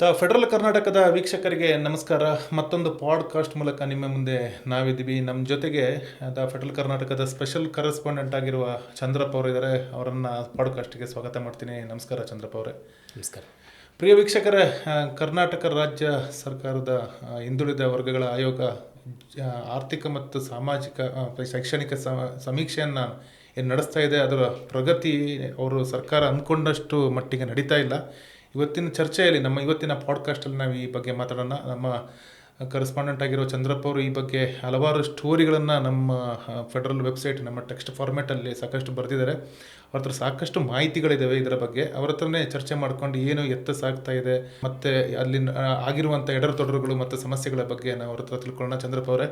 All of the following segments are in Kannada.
ತ ಫೆಡರಲ್ ಕರ್ನಾಟಕದ ವೀಕ್ಷಕರಿಗೆ ನಮಸ್ಕಾರ. ಮತ್ತೊಂದು ಪಾಡ್ಕಾಸ್ಟ್ ಮೂಲಕ ನಿಮ್ಮ ಮುಂದೆ ನಾವಿದ್ದೀವಿ. ನಮ್ಮ ಜೊತೆಗೆ ದ ಫೆಡರಲ್ ಕರ್ನಾಟಕದ ಸ್ಪೆಷಲ್ ಕರೆಸ್ಪಾಂಡೆಂಟ್ ಆಗಿರುವ ಚಂದ್ರಪ್ಪ ಅವರು ಇದ್ದಾರೆ ಅವರನ್ನು ಪಾಡ್ಕಾಸ್ಟ್ಗೆ ಸ್ವಾಗತ ಮಾಡ್ತೀನಿ. ನಮಸ್ಕಾರ ಚಂದ್ರಪ್ಪ ಅವರೇ. ನಮಸ್ಕಾರ. ಪ್ರಿಯ ವೀಕ್ಷಕರೇ ಕರ್ನಾಟಕ ರಾಜ್ಯ ಸರ್ಕಾರದ ಹಿಂದುಳಿದ ವರ್ಗಗಳ ಆಯೋಗ ಆರ್ಥಿಕ ಮತ್ತು ಸಾಮಾಜಿಕ ಶೈಕ್ಷಣಿಕ ಸಮೀಕ್ಷೆಯನ್ನು ಏನು ನಡೆಸ್ತಾ ಇದೆ ಅದರ ಪ್ರಗತಿ ಅವರು ಸರ್ಕಾರ ಅಂದ್ಕೊಂಡಷ್ಟು ಮಟ್ಟಿಗೆ ನಡೀತಾ ಇಲ್ಲ. ಇವತ್ತಿನ ಚರ್ಚೆಯಲ್ಲಿ ನಮ್ಮ ಇವತ್ತಿನ ಪಾಡ್ಕಾಸ್ಟಲ್ಲಿ ನಾವು ಈ ಬಗ್ಗೆ ಮಾತಾಡೋಣ. ನಮ್ಮ ಕರೆಸ್ಪಾಂಡೆಂಟ್ ಆಗಿರೋ ಚಂದ್ರಪ್ಪ ಅವರು ಈ ಬಗ್ಗೆ ಹಲವಾರು ಸ್ಟೋರಿಗಳನ್ನು ನಮ್ಮ ಫೆಡರಲ್ ವೆಬ್ಸೈಟ್ ನಮ್ಮ ಟೆಕ್ಸ್ಟ್ ಫಾರ್ಮೆಟಲ್ಲಿ ಸಾಕಷ್ಟು ಬರೆದಿದ್ದಾರೆ. ಅವ್ರ ಹತ್ರ ಸಾಕಷ್ಟು ಮಾಹಿತಿಗಳಿದ್ದಾವೆ ಇದರ ಬಗ್ಗೆ. ಅವ್ರ ಹತ್ರನೇ ಚರ್ಚೆ ಮಾಡ್ಕೊಂಡು ಏನು ಎತ್ತ ಸಾಗ್ತಾ ಇದೆ, ಮತ್ತು ಅಲ್ಲಿ ಆಗಿರುವಂಥ ಎಡರು ಮತ್ತು ಸಮಸ್ಯೆಗಳ ಬಗ್ಗೆ ನಾವು ಅವ್ರ ಹತ್ರ ತಿಳ್ಕೊಳ್ಳೋಣ. ಚಂದ್ರಪ್ಪ ಅವರೇ,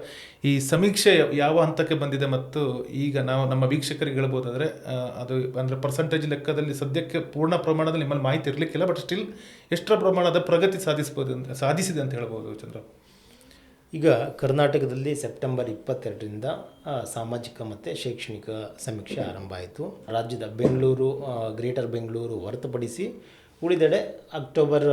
ಈ ಸಮೀಕ್ಷೆ ಯಾವ ಹಂತಕ್ಕೆ ಬಂದಿದೆ ಮತ್ತು ಈಗ ನಾವು ನಮ್ಮ ವೀಕ್ಷಕರಿಗೆ ಹೇಳ್ಬೋದಾದರೆ ಅದು ಅಂದರೆ ಪರ್ಸೆಂಟೇಜ್ ಲೆಕ್ಕದಲ್ಲಿ ಸದ್ಯಕ್ಕೆ ಪೂರ್ಣ ಪ್ರಮಾಣದಲ್ಲಿ ನಿಮ್ಮಲ್ಲಿ ಮಾಹಿತಿ ಇರಲಿಕ್ಕಿಲ್ಲ ಬಟ್ ಸ್ಟಿಲ್ ಎಷ್ಟರ ಪ್ರಮಾಣದ ಪ್ರಗತಿ ಸಾಧಿಸ್ಬೋದು ಅಂತ, ಸಾಧಿಸಿದೆ ಅಂತ ಹೇಳ್ಬೋದು ಚಂದ್ರಪ್ಪ. ಈಗ ಕರ್ನಾಟಕದಲ್ಲಿ ಸೆಪ್ಟೆಂಬರ್ ಇಪ್ಪತ್ತೆರಡರಿಂದ ಸಾಮಾಜಿಕ ಮತ್ತು ಶೈಕ್ಷಣಿಕ ಸಮೀಕ್ಷೆ ಆರಂಭ ಆಯಿತು. ರಾಜ್ಯದ ಬೆಂಗಳೂರು ಗ್ರೇಟರ್ ಬೆಂಗಳೂರು ಹೊರತುಪಡಿಸಿ ಉಳಿದೆಡೆ ಅಕ್ಟೋಬರ್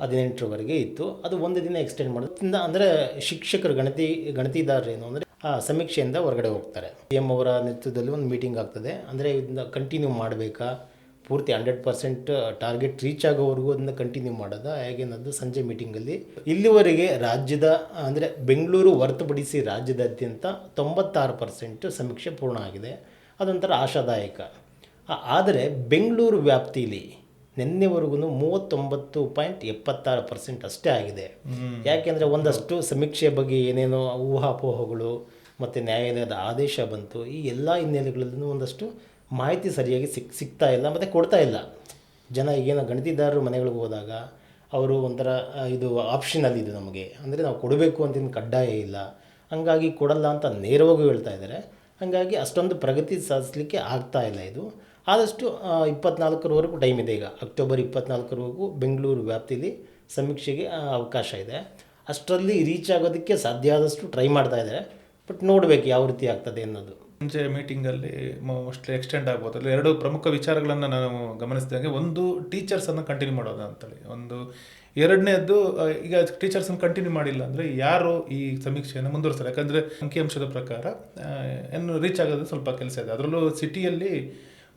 ಹದಿನೆಂಟರವರೆಗೆ ಇತ್ತು. ಅದು ಒಂದು ದಿನ ಎಕ್ಸ್ಟೆಂಡ್ ಮಾಡೋದ್ರಿಂದ ಅಂದರೆ ಶಿಕ್ಷಕರು, ಗಣತಿ ಗಣತಿದಾರರೇನು ಅಂದರೆ, ಆ, ಸಮೀಕ್ಷೆಯಿಂದ ಹೊರಗಡೆ ಹೋಗ್ತಾರೆ. ಸಿ ಎಂ ಅವರ ನೇತೃತ್ವದಲ್ಲಿ ಒಂದು ಮೀಟಿಂಗ್ ಆಗ್ತದೆ. ಅಂದರೆ ಇದನ್ನ ಕಂಟಿನ್ಯೂ ಮಾಡಬೇಕಾ? ಪೂರ್ತಿ ಹಂಡ್ರೆಡ್ ಪರ್ಸೆಂಟ್ ಟಾರ್ಗೆಟ್ ರೀಚ್ ಆಗೋವರೆಗೂ ಅದನ್ನ ಕಂಟಿನ್ಯೂ ಮಾಡೋದ? ಹೇಗೇನದು ಸಂಜೆ ಮೀಟಿಂಗಲ್ಲಿ ಇಲ್ಲಿವರೆಗೆ ರಾಜ್ಯದ ಅಂದರೆ ಬೆಂಗಳೂರು ಹೊರತುಪಡಿಸಿ ರಾಜ್ಯದಾದ್ಯಂತ ತೊಂಬತ್ತಾರು ಪರ್ಸೆಂಟ್ ಸಮೀಕ್ಷೆ ಪೂರ್ಣ ಆಗಿದೆ. ಅದೊಂಥರ ಆಶಾದಾಯಕ. ಆದರೆ ಬೆಂಗಳೂರು ವ್ಯಾಪ್ತಿಯಲ್ಲಿ ನಿನ್ನೆವರೆಗೂ ಮೂವತ್ತೊಂಬತ್ತು ಪಾಯಿಂಟ್ ಎಪ್ಪತ್ತಾರು ಪರ್ಸೆಂಟ್ ಅಷ್ಟೇ ಆಗಿದೆ. ಯಾಕೆಂದರೆ ಒಂದಷ್ಟು ಸಮೀಕ್ಷೆ ಬಗ್ಗೆ ಏನೇನೋ ಊಹಾಪೋಹಗಳು ಮತ್ತು ನ್ಯಾಯಾಲಯದ ಆದೇಶ ಬಂತು. ಈ ಎಲ್ಲ ಹಿನ್ನೆಲೆಗಳಲ್ಲೂ ಒಂದಷ್ಟು ಮಾಹಿತಿ ಸರಿಯಾಗಿ ಸಿಕ್, ಸಿಗ್ತಾ ಇಲ್ಲ ಮತ್ತು ಕೊಡ್ತಾ ಇಲ್ಲ. ಜನ ಈಗೇನೋ ಗಣಿತಿದಾರರು ಮನೆಗಳಿಗೆ ಹೋದಾಗ ಅವರು ಒಂಥರ ಇದು ಆಪ್ಷನಲ್ ಇದು ನಮಗೆ. ಅಂದರೆ ನಾವು ಕೊಡಬೇಕು ಅಂತ ಕಡ್ಡಾಯ ಇಲ್ಲ. ಹಂಗಾಗಿ ಕೊಡಲ್ಲ ಅಂತ ನೇರವಾಗಿ ಹೇಳ್ತಾ ಇದ್ದಾರೆ. ಹಾಗಾಗಿ ಅಷ್ಟೊಂದು ಪ್ರಗತಿ ಸಾಧಿಸಲಿಕ್ಕೆ ಆಗ್ತಾ ಇಲ್ಲ ಇದು. ಆದಷ್ಟು ಇಪ್ಪತ್ನಾಲ್ಕರವರೆಗೂ ಟೈಮ್ ಇದೆ ಈಗ. ಅಕ್ಟೋಬರ್ ಇಪ್ಪತ್ನಾಲ್ಕರವರೆಗೂ ಬೆಂಗಳೂರು ವ್ಯಾಪ್ತಿಯಲ್ಲಿ ಸಮೀಕ್ಷೆಗೆ ಅವಕಾಶ ಇದೆ. ಅಷ್ಟರಲ್ಲಿ ರೀಚ್ ಆಗೋದಕ್ಕೆ ಸಾಧ್ಯ ಆದಷ್ಟು ಟ್ರೈ ಮಾಡ್ತಾ ಇದ್ದಾರೆ. ಬಟ್ ನೋಡಬೇಕು ಯಾವ ರೀತಿ ಆಗ್ತದೆ ಅನ್ನೋದು. ಸಂಜೆ ಮೀಟಿಂಗಲ್ಲಿ ಮೋಸ್ಟ್ಲಿ ಎಕ್ಸ್ಟೆಂಡ್ ಆಗ್ಬೋದು. ಅಲ್ಲಿ ಎರಡು ಪ್ರಮುಖ ವಿಚಾರಗಳನ್ನು ನಾನು ಗಮನಿಸಿದಂಗೆ ಒಂದು ಟೀಚರ್ಸನ್ನು ಕಂಟಿನ್ಯೂ ಮಾಡೋದು ಅಂತೇಳಿ. ಒಂದು ಎರಡನೇದ್ದು ಈಗ ಟೀಚರ್ಸನ್ನು ಕಂಟಿನ್ಯೂ ಮಾಡಿಲ್ಲ ಅಂದರೆ ಯಾರು ಈ ಸಮೀಕ್ಷೆಯನ್ನು ಮುಂದುವರಿಸ್ತಾರೆ ಯಾಕಂದರೆ ಅಂಕಿಅಂಶದ ಪ್ರಕಾರ ಏನು ರೀಚ್ ಆಗೋದು ಸ್ವಲ್ಪ ಕೆಲಸ ಇದೆ. ಅದರಲ್ಲೂ ಸಿಟಿಯಲ್ಲಿ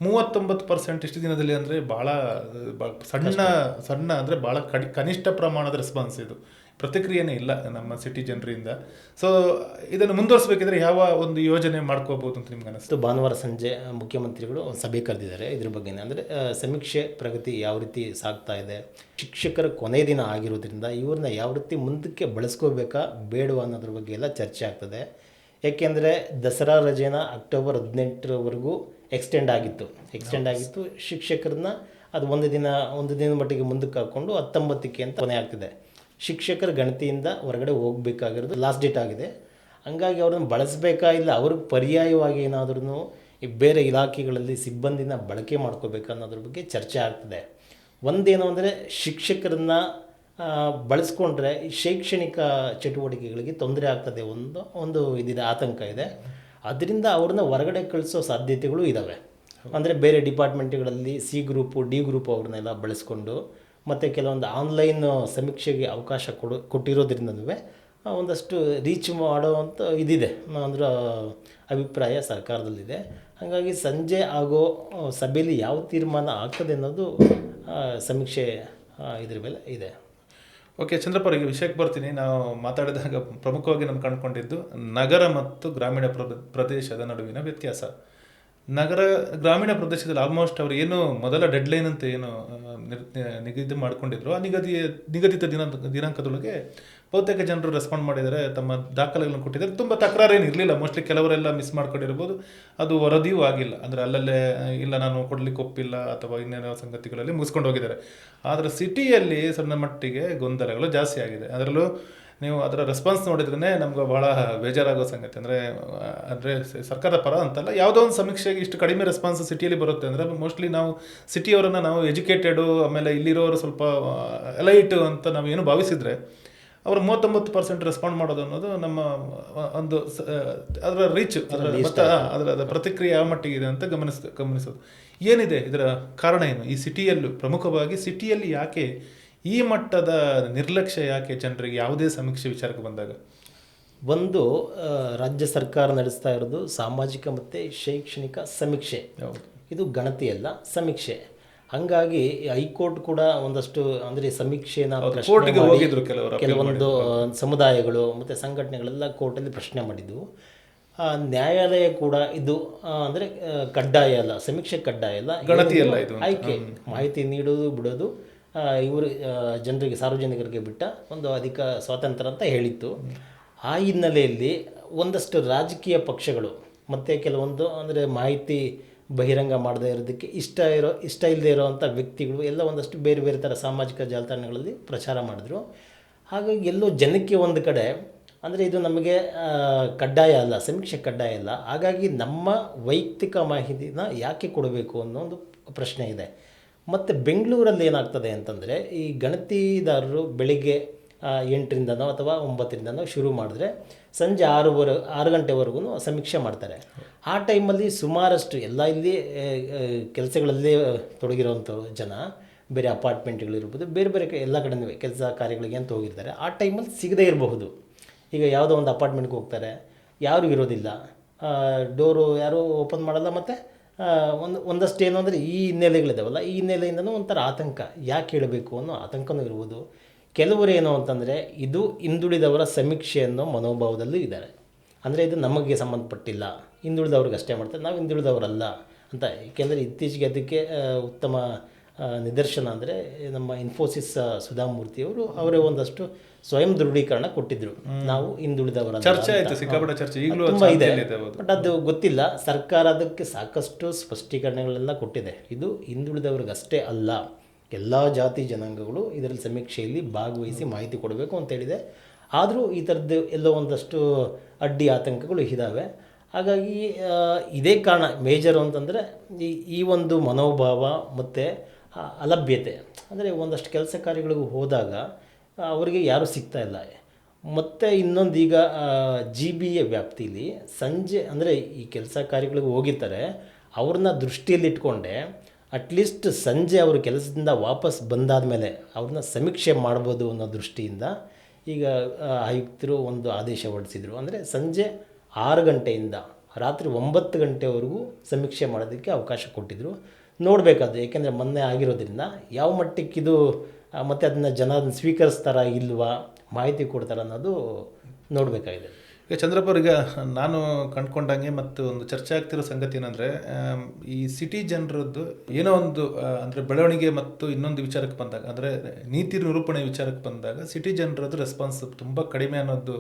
ಮೂವತ್ತೊಂಬತ್ತು ಪರ್ಸೆಂಟ್ ಇಷ್ಟು ದಿನದಲ್ಲಿ ಅಂದರೆ ಭಾಳ ಸಣ್ಣ ಸಣ್ಣ ಅಂದರೆ ಭಾಳ ಕಡಿ, ಕನಿಷ್ಠ ಪ್ರಮಾಣದ ರೆಸ್ಪಾನ್ಸ್ ಇದು. ಪ್ರತಿಕ್ರಿಯೆನೇ ಇಲ್ಲ ನಮ್ಮ ಸಿಟಿ ಜನರಿಂದ. ಸೊ ಇದನ್ನು ಮುಂದುವರಿಸಬೇಕಿದ್ರೆ ಯಾವ ಒಂದು ಯೋಜನೆ ಮಾಡ್ಕೋಬಹುದು ಅಂತ ನಿಮ್ಗೆ ಅನಿಸ್ತು? ಭಾನುವಾರ ಸಂಜೆ ಮುಖ್ಯಮಂತ್ರಿಗಳು ಒಂದು ಸಭೆ ಕರೆದಿದ್ದಾರೆ ಇದ್ರ ಬಗ್ಗೆ ಅಂದರೆ ಸಮೀಕ್ಷೆ ಪ್ರಗತಿ ಯಾವ ರೀತಿ ಸಾಗ್ತಾ ಇದೆ ಶಿಕ್ಷಕರ ಕೊನೆಯ ದಿನ ಆಗಿರೋದ್ರಿಂದ ಇವ್ರನ್ನ ಯಾವ ರೀತಿ ಮುಂದಕ್ಕೆ ಬಳಸ್ಕೋಬೇಕಾ ಬೇಡವಾ ಅನ್ನೋದ್ರ ಬಗ್ಗೆ ಎಲ್ಲ ಚರ್ಚೆ ಆಗ್ತದೆ. ಏಕೆಂದರೆ ದಸರಾ ರಜೆನ ಅಕ್ಟೋಬರ್ ಹದಿನೆಂಟರವರೆಗೂ ಎಕ್ಸ್ಟೆಂಡ್ ಆಗಿತ್ತು. ಎಕ್ಸ್ಟೆಂಡ್ ಆಗಿತ್ತು. ಶಿಕ್ಷಕರನ್ನ ಅದು ಒಂದು ದಿನ ಒಂದು ದಿನದ ಮಟ್ಟಿಗೆ ಮುಂದಕ್ಕೆ ಹಾಕ್ಕೊಂಡು ಹತ್ತೊಂಬತ್ತಕ್ಕೆ ಅಂತ ಕೊನೆ ಆಗ್ತಿದೆ. ಶಿಕ್ಷಕರ ಗಣತಿಯಿಂದ ಹೊರಗಡೆ ಹೋಗಬೇಕಾಗಿರೋದು ಲಾಸ್ಟ್ ಡೇಟ್ ಆಗಿದೆ. ಹಂಗಾಗಿ ಅವ್ರನ್ನ ಬಳಸಬೇಕಾ ಇಲ್ಲ ಅವ್ರಿಗೆ ಪರ್ಯಾಯವಾಗಿ ಏನಾದ್ರೂ ಈ ಬೇರೆ ಇಲಾಖೆಗಳಲ್ಲಿ ಸಿಬ್ಬಂದಿನ ಬಳಕೆ ಮಾಡ್ಕೋಬೇಕು ಅನ್ನೋದ್ರ ಬಗ್ಗೆ ಚರ್ಚೆ ಆಗ್ತದೆ. ಒಂದೇನು ಅಂದರೆ ಶಿಕ್ಷಕರನ್ನ ಬಳಸ್ಕೊಂಡ್ರೆ ಶೈಕ್ಷಣಿಕ ಚಟುವಟಿಕೆಗಳಿಗೆ ತೊಂದರೆ ಆಗ್ತದೆ ಒಂದು ಒಂದು ಇದಿದೆ, ಆತಂಕ ಇದೆ. ಅದರಿಂದ ಅವ್ರನ್ನ ಹೊರಗಡೆ ಕಳಿಸೋ ಸಾಧ್ಯತೆಗಳು ಇದ್ದಾವೆ ಅಂದರೆ ಬೇರೆ ಡಿಪಾರ್ಟ್ಮೆಂಟ್ಗಳಲ್ಲಿ ಸಿ ಗ್ರೂಪು ಡಿ ಗ್ರೂಪ್ ಅವ್ರನ್ನೆಲ್ಲ ಬಳಸ್ಕೊಂಡು ಮತ್ತು ಕೆಲವೊಂದು ಆನ್ಲೈನ್ ಸಮೀಕ್ಷೆಗೆ ಅವಕಾಶ ಕೊಡು ಕೊಟ್ಟಿರೋದ್ರಿಂದನೂ ಒಂದಷ್ಟು ರೀಚ್ ಮಾಡೋವಂಥ ಇದಿದೆ. ಅಂದ್ರೆ ಅಭಿಪ್ರಾಯ ಸರ್ಕಾರದಲ್ಲಿದೆ. ಹಾಗಾಗಿ ಸಂಜೆ ಆಗೋ ಸಭೆಯಲ್ಲಿ ಯಾವ ತೀರ್ಮಾನ ಆಗ್ತದೆ ಅನ್ನೋದು ಸಮೀಕ್ಷೆ ಇದ್ರ ಮೇಲೆ ಇದೆ. ಓಕೆ ಚಂದ್ರಪ್ಪ ಅವರಿಗೆ ವಿಷಯಕ್ಕೆ ಬರ್ತೀನಿ. ನಾವು ಮಾತಾಡಿದಾಗ ಪ್ರಮುಖವಾಗಿ ನಾನು ಕಂಡುಕೊಂಡಿದ್ದು ನಗರ ಮತ್ತು ಗ್ರಾಮೀಣ ಪ್ರ- ಪ್ರದೇಶದ ನಡುವಿನ ವ್ಯತ್ಯಾಸ. ನಗರ ಗ್ರಾಮೀಣ ಪ್ರದೇಶದಲ್ಲಿ ಆಲ್ಮೋಸ್ಟ್ ಅವರು ಏನು ಮೊದಲ ಡೆಡ್ಲೈನ್ ಅಂತ ಏನು ನಿಗದಿ ಮಾಡಿಕೊಂಡಿದ್ರು. ಆ ನಿಗದಿ, ನಿಗದಿತ ದಿನ, ದಿನಾಂಕದೊಳಗೆ ಬಹುತೇಕ ಜನರು ರೆಸ್ಪಾಂಡ್ ಮಾಡಿದ್ದಾರೆ, ತಮ್ಮ ದಾಖಲೆಗಳನ್ನು ಕೊಟ್ಟಿದ್ದಾರೆ. ತುಂಬ ತಕರಾರೇನು ಇರಲಿಲ್ಲ. ಮೋಸ್ಟ್ಲಿ ಕೆಲವರೆಲ್ಲ ಮಿಸ್ ಮಾಡ್ಕೊಂಡಿರ್ಬೋದು. ಅದು ವರದಿಯೂ ಆಗಿಲ್ಲ. ಅಂದರೆ ಅಲ್ಲಲ್ಲೇ, ಇಲ್ಲ ನಾನು ಕೊಡಲಿಕ್ಕೆ ಒಪ್ಪಿಲ್ಲ ಅಥವಾ ಇನ್ನೇನೋ ಸಂಗತಿಗಳಲ್ಲಿ ಮುಗಿಸ್ಕೊಂಡು ಹೋಗಿದ್ದಾರೆ. ಆದರೆ ಸಿಟಿಯಲ್ಲಿ ಸಣ್ಣ ಮಟ್ಟಿಗೆ ಗೊಂದಲಗಳು ಜಾಸ್ತಿ ಆಗಿದೆ. ಅದರಲ್ಲೂ ನೀವು ಅದರ ರೆಸ್ಪಾನ್ಸ್ ನೋಡಿದ್ರೇ ನಮ್ಗೆ ಬಹಳ ಬೇಜಾರಾಗೋ ಸಂಗತಿ. ಅಂದರೆ ಅಂದರೆ ಸರ್ಕಾರದ ಪರ ಅಂತಲ್ಲ ಯಾವುದೋ ಒಂದು ಸಮೀಕ್ಷೆಗೆ ಇಷ್ಟು ಕಡಿಮೆ ರೆಸ್ಪಾನ್ಸ್ ಸಿಟಿಯಲ್ಲಿ ಬರುತ್ತೆ. ಅಂದರೆ ಮೋಸ್ಟ್ಲಿ ನಾವು ಸಿಟಿಯವರನ್ನು ನಾವು ಎಜುಕೇಟೆಡು ಆಮೇಲೆ ಇಲ್ಲಿರೋರು ಸ್ವಲ್ಪ ಎಲೈಟ್ ಅಂತ ನಾವು ಏನು ಭಾವಿಸಿದರೆ ಅವರು ಮೂವತ್ತೊಂಬತ್ತು ಪರ್ಸೆಂಟ್ ರೆಸ್ಪಾಂಡ್ ಮಾಡೋದು ಅನ್ನೋದು ನಮ್ಮ ಒಂದು ಅದರ ರೀಚ್ ಅದರ ಮತ್ತೆ ಅದರ ಅದರ ಪ್ರತಿಕ್ರಿಯೆ ಯಾವ ಮಟ್ಟಿಗಿದೆ ಅಂತ ಗಮನಿಸ್ ಗಮನಿಸೋದು. ಏನಿದೆ ಇದರ ಕಾರಣ ಏನು? ಈ ಸಿಟಿಯಲ್ಲೂ ಪ್ರಮುಖವಾಗಿ ಸಿಟಿಯಲ್ಲಿ ಯಾಕೆ ಈ ಮಟ್ಟದ ನಿರ್ಲಕ್ಷ್ಯ ಯಾಕೆ ಜನರಿಗೆ ಯಾವುದೇ ಸಮೀಕ್ಷೆ ವಿಚಾರಕ್ಕೆ ಬಂದಾಗ? ಒಂದು ರಾಜ್ಯ ಸರ್ಕಾರ ನಡೆಸ್ತಾ ಇರೋದು ಸಾಮಾಜಿಕ ಮತ್ತು ಶೈಕ್ಷಣಿಕ ಸಮೀಕ್ಷೆ. ಇದು ಗಣತಿಯಲ್ಲ ಸಮೀಕ್ಷೆ. ಹಂಗಾಗಿ ಹೈಕೋರ್ಟ್ ಕೂಡ ಒಂದಷ್ಟು ಅಂದರೆ ಸಮೀಕ್ಷೆನ ಕೆಲವೊಂದು ಸಮುದಾಯಗಳು ಮತ್ತು ಸಂಘಟನೆಗಳೆಲ್ಲ ಕೋರ್ಟಲ್ಲಿ ಪ್ರಶ್ನೆ ಮಾಡಿದ್ವು. ನ್ಯಾಯಾಲಯ ಕೂಡ ಇದು ಅಂದರೆ ಕಡ್ಡಾಯ ಅಲ್ಲ ಸಮೀಕ್ಷೆ ಕಡ್ಡಾಯ ಅಲ್ಲ. ಗಣತಿ ಅಲ್ಲ ಇದು ಆಯ್ಕೆ ಮಾಹಿತಿ ನೀಡೋದು ಬಿಡೋದು ಇವರು ಜನರಿಗೆ, ಸಾರ್ವಜನಿಕರಿಗೆ ಬಿಟ್ಟ ಒಂದು ಅಧಿಕ ಸ್ವಾತಂತ್ರ್ಯ ಅಂತ ಹೇಳಿತ್ತು. ಆ ಹಿನ್ನೆಲೆಯಲ್ಲಿ ಒಂದಷ್ಟು ರಾಜಕೀಯ ಪಕ್ಷಗಳು, ಮತ್ತು ಕೆಲವೊಂದು ಅಂದರೆ ಮಾಹಿತಿ ಬಹಿರಂಗ ಮಾಡದೇ ಇರೋದಕ್ಕೆ ಇಷ್ಟ ಇರೋ, ಇಷ್ಟ ಇಲ್ಲದೆ ಇರೋವಂಥ ವ್ಯಕ್ತಿಗಳು ಎಲ್ಲ ಒಂದಷ್ಟು ಬೇರೆ ಬೇರೆ ಥರ ಸಾಮಾಜಿಕ ಜಾಲತಾಣಗಳಲ್ಲಿ ಪ್ರಚಾರ ಮಾಡಿದ್ರು. ಹಾಗಾಗಿ ಎಲ್ಲೋ ಜನಕ್ಕೆ ಒಂದು ಕಡೆ ಅಂದರೆ ಇದು ನಮಗೆ ಕಡ್ಡಾಯ ಅಲ್ಲ, ಸಮೀಕ್ಷೆ ಕಡ್ಡಾಯ ಅಲ್ಲ. ಹಾಗಾಗಿ ನಮ್ಮ ವೈಯಕ್ತಿಕ ಮಾಹಿತಿನ ಯಾಕೆ ಕೊಡಬೇಕು ಅನ್ನೋ ಒಂದು ಪ್ರಶ್ನೆ ಇದೆ. ಮತ್ತು ಬೆಂಗಳೂರಲ್ಲಿ ಏನಾಗ್ತದೆ ಅಂತಂದರೆ ಈ ಗಣತಿದಾರರು ಬೆಳಿಗ್ಗೆ ಎಂಟರಿಂದನೋ ಅಥವಾ ಒಂಬತ್ತರಿಂದನೋ ಶುರು ಮಾಡಿದ್ರೆ ಸಂಜೆ ಆರೂವರೆ, ಆರು ಗಂಟೆವರೆಗೂ ಸಮೀಕ್ಷೆ ಮಾಡ್ತಾರೆ. ಆ ಟೈಮಲ್ಲಿ ಸುಮಾರಷ್ಟು ಎಲ್ಲ ಇಲ್ಲಿ ಕೆಲಸಗಳಲ್ಲಿ ತೊಡಗಿರೋವಂಥ ಜನ, ಬೇರೆ ಅಪಾರ್ಟ್ಮೆಂಟ್ಗಳಿರ್ಬೋದು, ಬೇರೆ ಬೇರೆ ಎಲ್ಲ ಕಡೆ ಕೆಲಸ ಕಾರ್ಯಗಳಿಗೆ ಅಂತ ಹೋಗಿರ್ತಾರೆ. ಆ ಟೈಮಲ್ಲಿ ಸಿಗದೇ ಇರಬಹುದು. ಈಗ ಯಾವುದೋ ಒಂದು ಅಪಾರ್ಟ್ಮೆಂಟ್ಗೆ ಹೋಗ್ತಾರೆ, ಯಾರೂ ಇರೋದಿಲ್ಲ ಡೋರು ಯಾರೂ ಓಪನ್ ಮಾಡಲ್ಲ ಮತ್ತು ಒಂದು ಒಂದಷ್ಟು ಏನು ಅಂದರೆ ಈ ಹಿನ್ನೆಲೆಗಳಿದಾವಲ್ಲ, ಈ ಹಿನ್ನೆಲೆಯಿಂದನೂ ಒಂಥರ ಆತಂಕ. ಯಾಕೆ ಹೇಳಬೇಕು ಅನ್ನೋ ಆತಂಕನೂ ಇರ್ಬೋದು. ಕೆಲವರು ಏನು ಅಂತಂದರೆ ಇದು ಹಿಂದುಳಿದವರ ಸಮೀಕ್ಷೆ ಅನ್ನೋ ಮನೋಭಾವದಲ್ಲೂ ಇದ್ದಾರೆ. ಅಂದರೆ ಇದು ನಮಗೆ ಸಂಬಂಧಪಟ್ಟಿಲ್ಲ. ಹಿಂದುಳಿದವ್ರಿಗೆ ಅಷ್ಟೇ ಮಾಡ್ತಾರೆ, ನಾವು ಹಿಂದುಳಿದವರಲ್ಲ ಅಂತ. ಏಕೆಂದರೆ ಇತ್ತೀಚೆಗೆ ಅದಕ್ಕೆ ಉತ್ತಮ ನಿದರ್ಶನ ಅಂದರೆ ನಮ್ಮ ಇನ್ಫೋಸಿಸ್ ಸುಧಾಮೂರ್ತಿಯವರು ಅವರೇ ಒಂದಷ್ಟು ಸ್ವಯಂ ದೃಢೀಕರಣ ಕೊಟ್ಟಿದ್ರು. ನಾವು ಹಿಂದುಳಿದವರ ಚರ್ಚೆ. ಆಯ್ತು ಸಿಕ್ಕಾಪಟ್ಟೆ ಚರ್ಚೆ. ಈಗಲೂ ತುಂಬ ಇದೆ. ಬಟ್ ಅದು. ಗೊತ್ತಿಲ್ಲ. ಸರ್ಕಾರ ಅದಕ್ಕೆ ಸಾಕಷ್ಟು ಸ್ಪಷ್ಟೀಕರಣಗಳೆಲ್ಲ ಕೊಟ್ಟಿದೆ. ಇದು ಹಿಂದುಳಿದವ್ರಿಗಷ್ಟೇ ಅಲ್ಲ. ಎಲ್ಲ ಜಾತಿ ಜನಾಂಗಗಳು ಇದರಲ್ಲಿ ಸಮೀಕ್ಷೆಯಲ್ಲಿ ಭಾಗವಹಿಸಿ ಮಾಹಿತಿ ಕೊಡಬೇಕು ಅಂತ ಹೇಳಿದೆ. ಆದರೂ ಈ ಥರದ್ದು ಎಲ್ಲೋ ಒಂದಷ್ಟು ಅಡ್ಡಿ ಆತಂಕಗಳು ಇದ್ದಾವೆ ಹಾಗಾಗಿ ಇದೇ ಕಾರಣ ಮೇಜರು ಅಂತಂದರೆ ಈ ಈ ಒಂದು ಮನೋಭಾವ ಮತ್ತು ಅಲಭ್ಯತೆ. ಅಂದರೆ ಒಂದಷ್ಟು ಕೆಲಸ ಕಾರ್ಯಗಳಿಗೂ ಹೋದಾಗ ಅವರಿಗೆ ಯಾರೂ ಸಿಗ್ತಾ ಇಲ್ಲ. ಮತ್ತು ಇನ್ನೊಂದು ಈಗ ಜಿ ಬಿ ಎ ವ್ಯಾಪ್ತಿಲಿ ಸಂಜೆ, ಅಂದರೆ ಈ ಕೆಲಸ ಕಾರ್ಯಗಳಿಗೆ ಹೋಗಿರ್ತಾರೆ, ಅವ್ರನ್ನ ದೃಷ್ಟಿಯಲ್ಲಿಟ್ಕೊಂಡೆ ಅಟ್ಲೀಸ್ಟ್ ಸಂಜೆ ಅವರು ಕೆಲಸದಿಂದ ವಾಪಸ್ ಬಂದಾದ ಮೇಲೆ ಅವ್ರನ್ನ ಸಮೀಕ್ಷೆ ಮಾಡ್ಬೋದು ಅನ್ನೋ ದೃಷ್ಟಿಯಿಂದ ಈಗ ಆಯುಕ್ತರು ಒಂದು ಆದೇಶ ಹೊರಡಿಸಿದರು. ಅಂದರೆ ಸಂಜೆ ಆರು ಗಂಟೆಯಿಂದ ರಾತ್ರಿ ಒಂಬತ್ತು ಗಂಟೆವರೆಗೂ ಸಮೀಕ್ಷೆ ಮಾಡೋದಕ್ಕೆ ಅವಕಾಶ ಕೊಟ್ಟಿದ್ದರು ನೋಡಬೇಕಾದ್ರೆ ಏಕೆಂದರೆ ಮೊನ್ನೆ ಆಗಿರೋದ್ರಿಂದ ಯಾವ ಮಟ್ಟಕ್ಕಿದು ಮತ್ತೆ ಅದನ್ನ ಜನ ಅದನ್ನ ಸ್ವೀಕರಿಸ್ತಾರಾ ಇಲ್ವಾ, ಮಾಹಿತಿ ಕೊಡ್ತಾರ ಅನ್ನೋದು ನೋಡಬೇಕಾಗಿದೆ. ಈಗ ಚಂದ್ರಪ್ಪ ಈಗ ನಾನು ಕಂಡ್ಕೊಂಡಂಗೆ ಮತ್ತು ಒಂದು ಚರ್ಚೆ ಆಗ್ತಿರೋ ಸಂಗತಿ ಏನಂದರೆ ಈ ಸಿಟಿ ಜನರದ್ದು ಏನೋ ಒಂದು ಅಂದ್ರೆ ಬೆಳವಣಿಗೆ ಮತ್ತು ಇನ್ನೊಂದು ವಿಚಾರಕ್ಕೆ ಬಂದಾಗ, ಅಂದರೆ ನೀತಿ ನಿರೂಪಣೆ ವಿಚಾರಕ್ಕೆ ಬಂದಾಗ ಸಿಟಿ ಜನರದ್ದು ರೆಸ್ಪಾನ್ಸ್ ತುಂಬ ಕಡಿಮೆ ಅನ್ನೋದು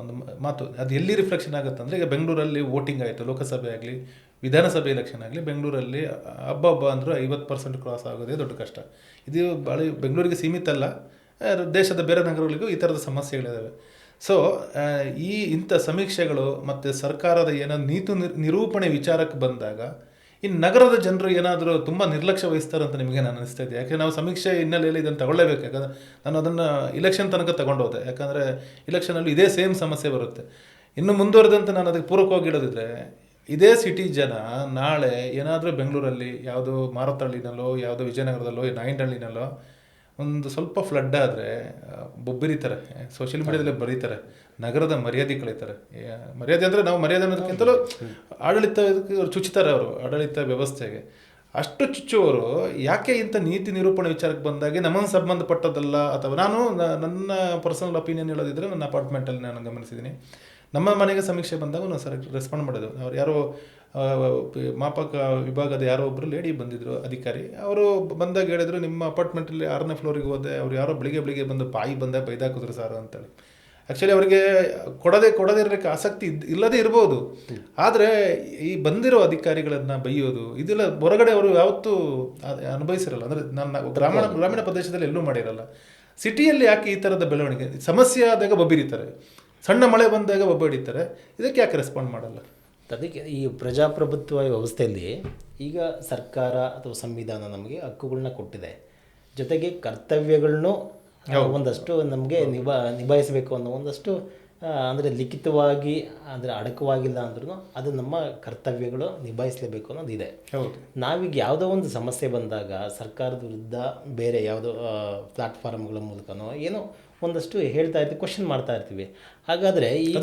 ಒಂದು ಮಾತು. ಅದು ಎಲ್ಲಿ ರಿಫ್ಲೆಕ್ಷನ್ ಆಗುತ್ತೆ ಅಂದರೆ ಈಗ ಬೆಂಗಳೂರಲ್ಲಿ ವೋಟಿಂಗ್ ಆಯಿತು, ಲೋಕಸಭೆ ಆಗಲಿ ವಿಧಾನಸಭೆ ಎಲೆಕ್ಷನ್ ಆಗಲಿ, ಬೆಂಗಳೂರಲ್ಲಿ ಹಬ್ಬ ಹಬ್ಬ ಅಂದರೂ ಐವತ್ತು ಪರ್ಸೆಂಟ್ ಕ್ರಾಸ್ ಆಗೋದೇ ದೊಡ್ಡ ಕಷ್ಟ. ಇದು ಭಾಳ ಬೆಂಗಳೂರಿಗೆ ಸೀಮಿತ ಅಲ್ಲ ದೇಶದ ಬೇರೆ ನಗರಗಳಿಗೂ ಈ ಥರದ ಸಮಸ್ಯೆಗಳಿದ್ದಾವೆ ಸೊ ಈ ಇಂಥ ಸಮೀಕ್ಷೆಗಳು ಮತ್ತು ಸರ್ಕಾರದ ಏನೋ ನೀತಿ ನಿರೂಪಣೆ ವಿಚಾರಕ್ಕೆ ಬಂದಾಗ, ಈ ನಗರದ ಜನರು ಏನಾದರೂ ತುಂಬ ನಿರ್ಲಕ್ಷ್ಯ ವಹಿಸ್ತಾರೆ ಅಂತ ನಿಮಗೆ ನಾನು ಅನಿಸ್ತಾ ಇದೆ? ಯಾಕೆ ನಾವು ಸಮೀಕ್ಷೆ ಹಿನ್ನೆಲೆಯಲ್ಲಿ ಇದನ್ನು ತಗೊಳ್ಳೇಬೇಕು. ಯಾಕಂದರೆ ನಾನು ಅದನ್ನು ಇಲೆಕ್ಷನ್ ತನಕ ತಗೊಂಡೋದೆ. ಯಾಕಂದರೆ ಇಲೆಕ್ಷನಲ್ಲಿ ಇದೇ ಸೇಮ್ ಸಮಸ್ಯೆ ಬರುತ್ತೆ. ಇನ್ನು ಮುಂದುವರೆದಂತೆ ನಾನು ಅದಕ್ಕೆ ಪೂರಕವಾಗಿ ಹೇಳೋದಿದ್ರೆ ಇದೇ ಸಿಟಿ ಜನ ನಾಳೆ ಏನಾದರೂ ಬೆಂಗಳೂರಲ್ಲಿ ಯಾವುದೋ ಮಾರತಹಳ್ಳಿನಲ್ಲೋ ಯಾವುದೋ ವಿಜಯನಗರದಲ್ಲೋ ನಾಯಿಂಡಹಳ್ಳಿನಲ್ಲೋ ಒಂದು ಸ್ವಲ್ಪ ಫ್ಲಡ್ ಆದರೆ ಬೊಬ್ಬರಿತಾರೆ. ಸೋಷಿಯಲ್ ಮೀಡಿಯಾದಲ್ಲಿ ಬರೀತಾರೆ. ನಗರದ ಮರ್ಯಾದೆ ಕಳೀತಾರೆ. ಮರ್ಯಾದೆ ಅಂದರೆ ನಾವು ಮರ್ಯಾದೆ ಅನ್ನೋದಕ್ಕಿಂತಲೂ ಆಡಳಿತ ಚುಚ್ಚುತ್ತಾರೆ ಅವರು, ಆಡಳಿತ ವ್ಯವಸ್ಥೆಗೆ. ಅಷ್ಟು ಚುಚ್ಚುವವರು ಯಾಕೆ ಇಂಥ ನೀತಿ ನಿರೂಪಣೆ ವಿಚಾರಕ್ಕೆ ಬಂದಾಗೆ ನಮಗೆ ಸಂಬಂಧಪಟ್ಟದಲ್ಲ ಅಥವಾ ನಾನು ನನ್ನ ಪರ್ಸನಲ್ ಒಪಿನಿಯನ್ ಹೇಳೋದಿದ್ರೆ ನನ್ನ ಅಪಾರ್ಟ್ಮೆಂಟಲ್ಲಿ ನಾನು ಗಮನಿಸಿದ್ದೀನಿ. ನಮ್ಮ ಮನೆಗೆ ಸಮೀಕ್ಷೆ ಬಂದಾಗ ನಾವು ಸರ್ ರೆಸ್ಪಾಂಡ್ ಮಾಡೋದು ಅವ್ರು ಯಾರೋ ಮಾಪಕ ವಿಭಾಗದ ಯಾರೋ ಒಬ್ಬರು ಲೇಡಿ ಬಂದಿದ್ದರು ಅಧಿಕಾರಿ. ಅವರು ಬಂದಾಗ ಹೇಳಿದ್ರು ನಿಮ್ಮ ಅಪಾರ್ಟ್ಮೆಂಟಲ್ಲಿ ಆರನೇ ಫ್ಲೋರಿಗೆ ಹೋದೆ. ಅವ್ರು ಯಾರೋ ಬೆಳಿಗ್ಗೆ ಬೆಳಿಗ್ಗೆ ಬಂದು ಬಾಯಿ ಬಂದ ಬೈದಾಕಿದ್ರು ಸರ್ ಅಂತೇಳಿ. ಆ್ಯಕ್ಚುಲಿ ಅವರಿಗೆ ಕೊಡದೆ ಕೊಡದೆ ಇರೋಕ್ಕೆ ಆಸಕ್ತಿ ಇದ್ ಇಲ್ಲದೇ ಇರ್ಬೋದು. ಆದರೆ ಈ ಬಂದಿರೋ ಅಧಿಕಾರಿಗಳನ್ನು ಬೈಯೋದು ಇದೆಲ್ಲ ಹೊರಗಡೆ ಅವರು ಯಾವತ್ತೂ ಅನುಭವಿಸಿರಲ್ಲ. ಅಂದರೆ ನನ್ನ ಗ್ರಾಮೀಣ ಗ್ರಾಮೀಣ ಪ್ರದೇಶದಲ್ಲಿ ಎಲ್ಲೂ ಮಾಡಿರಲ್ಲ. ಸಿಟಿಯಲ್ಲಿ ಯಾಕೆ ಈ ಥರದ ಬೆಳವಣಿಗೆ? ಸಮಸ್ಯೆ ಆದಾಗ ಬೊಬ್ಬಿರಿತಾರೆ ಸಣ್ಣ ಮಳೆ ಬಂದಾಗ ಒಬ್ಬ ಹಿಡಿತಾರೆ. ಇದಕ್ಕೆ ಯಾಕೆ ರೆಸ್ಪಾಂಡ್ ಮಾಡಲ್ಲ? ಅದಕ್ಕೆ ಈ ಪ್ರಜಾಪ್ರಭುತ್ವ ವ್ಯವಸ್ಥೆಯಲ್ಲಿ ಈಗ ಸರ್ಕಾರ ಅಥವಾ ಸಂವಿಧಾನ ನಮಗೆ ಹಕ್ಕುಗಳನ್ನ ಕೊಟ್ಟಿದೆ. ಜೊತೆಗೆ ಕರ್ತವ್ಯಗಳನ್ನು ಒಂದಷ್ಟು ನಮಗೆ ನಿಭಾ ನಿಭಾಯಿಸಬೇಕು ಅನ್ನೋ ಒಂದಷ್ಟು ಅಂದರೆ ಲಿಖಿತವಾಗಿ ಅಂದರೆ ಅಡಕವಾಗಿಲ್ಲ ಅಂದ್ರೂ ಅದು ನಮ್ಮ ಕರ್ತವ್ಯಗಳು ನಿಭಾಯಿಸಲೇಬೇಕು ಅನ್ನೋದು ಇದೆ. ನಾವೀಗ ಯಾವುದೋ ಒಂದು ಸಮಸ್ಯೆ ಬಂದಾಗ ಸರ್ಕಾರದ ವಿರುದ್ಧ ಬೇರೆ ಯಾವುದೋ ಪ್ಲಾಟ್ಫಾರ್ಮ್ಗಳ ಮೂಲಕನೋ ಏನೋ ಒಂದಷ್ಟು ಹೇಳ್ತಾ ಇರ್ತೀವಿ ಕ್ವಶನ್ ಮಾಡ್ತಾ ಇರ್ತೀವಿ. ಹಾಗಾದರೆ ಈಗ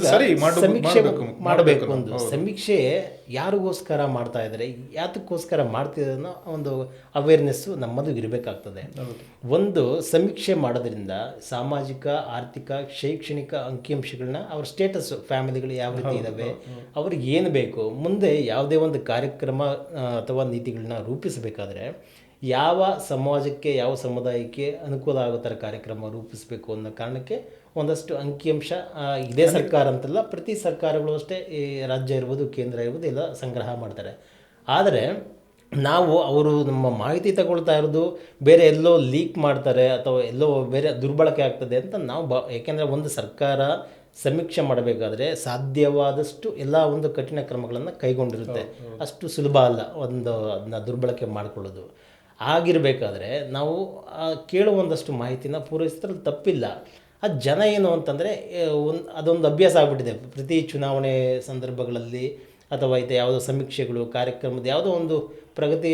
ಸಮೀಕ್ಷೆ ಮಾಡ್ಬೇಕು, ಒಂದು. ಸಮೀಕ್ಷೆ ಯಾರಿಗೋಸ್ಕರ ಮಾಡ್ತಾ ಇದ್ದಾರೆ? ಯಾತಕ್ಕೋಸ್ಕರ ಮಾಡ್ತಿದ್ದಾರೆ ಒಂದು ಅವೇರ್ನೆಸ್ಸು ನಮ್ಮದು ಇರಬೇಕಾಗ್ತದೆ. ಒಂದು ಸಮೀಕ್ಷೆ ಮಾಡೋದ್ರಿಂದ ಸಾಮಾಜಿಕ ಆರ್ಥಿಕ ಶೈಕ್ಷಣಿಕ ಅಂಕಿಅಂಶಗಳನ್ನ ಅವ್ರ ಸ್ಟೇಟಸ್ ಫ್ಯಾಮಿಲಿಗಳು ಯಾವ ರೀತಿ ಇದ್ದಾವೆ ಅವ್ರಿಗೆ ಏನು ಬೇಕು? ಮುಂದೆ ಯಾವುದೇ ಒಂದು ಕಾರ್ಯಕ್ರಮ ಅಥವಾ ನೀತಿಗಳನ್ನ ರೂಪಿಸಬೇಕಾದ್ರೆ ಯಾವ ಸಮಾಜಕ್ಕೆ ಯಾವ ಸಮುದಾಯಕ್ಕೆ ಅನುಕೂಲ ಆಗೋ ಥರ ಕಾರ್ಯಕ್ರಮ ರೂಪಿಸಬೇಕು ಅನ್ನೋ ಕಾರಣಕ್ಕೆ ಒಂದಷ್ಟು ಅಂಕಿಅಂಶ ಇದೇ ಸರ್ಕಾರ ಅಂತಲ್ಲ ಪ್ರತಿ ಸರ್ಕಾರಗಳು ಅಷ್ಟೇ ಈ ರಾಜ್ಯ ಇರ್ಬೋದು ಕೇಂದ್ರ ಇರ್ಬೋದು ಎಲ್ಲ ಸಂಗ್ರಹ ಮಾಡ್ತಾರೆ. ಆದರೆ ನಾವು ಅವರು ನಮ್ಮ ಮಾಹಿತಿ ತಗೊಳ್ತಾ ಇರೋದು ಬೇರೆ ಎಲ್ಲೋ ಲೀಕ್ ಮಾಡ್ತಾರೆ ಅಥವಾ ಎಲ್ಲೋ ಬೇರೆ ದುರ್ಬಳಕೆ ಆಗ್ತದೆ ಅಂತ ನಾವು ಬ ಯಾಕೆಂದರೆ ಒಂದು ಸರ್ಕಾರ ಸಮೀಕ್ಷೆ ಮಾಡಬೇಕಾದ್ರೆ ಸಾಧ್ಯವಾದಷ್ಟು ಎಲ್ಲ ಒಂದು ಕಠಿಣ ಕ್ರಮಗಳನ್ನು ಕೈಗೊಂಡಿರುತ್ತೆ. ಅಷ್ಟು ಸುಲಭ ಅಲ್ಲ ಒಂದು ಅದನ್ನ ದುರ್ಬಳಕೆ ಮಾಡಿಕೊಳ್ಳೋದು. ಆಗಿರಬೇಕಾದ್ರೆ ನಾವು ಆ ಕೇಳುವ ಒಂದಷ್ಟು ಮಾಹಿತಿನ ಪೂರೈಸಿದ್ರಲ್ಲಿ ತಪ್ಪಿಲ್ಲ. ಆ ಜನ ಏನು ಅಂತಂದರೆ ಒಂದು ಅದೊಂದು ಅಭ್ಯಾಸ ಆಗಿಬಿಟ್ಟಿದೆ. ಪ್ರತಿ ಚುನಾವಣೆ ಸಂದರ್ಭಗಳಲ್ಲಿ ಅಥವಾ ಇದು ಯಾವುದೋ ಸಮೀಕ್ಷೆಗಳು ಕಾರ್ಯಕ್ರಮದ ಯಾವುದೋ ಒಂದು ಪ್ರಗತಿ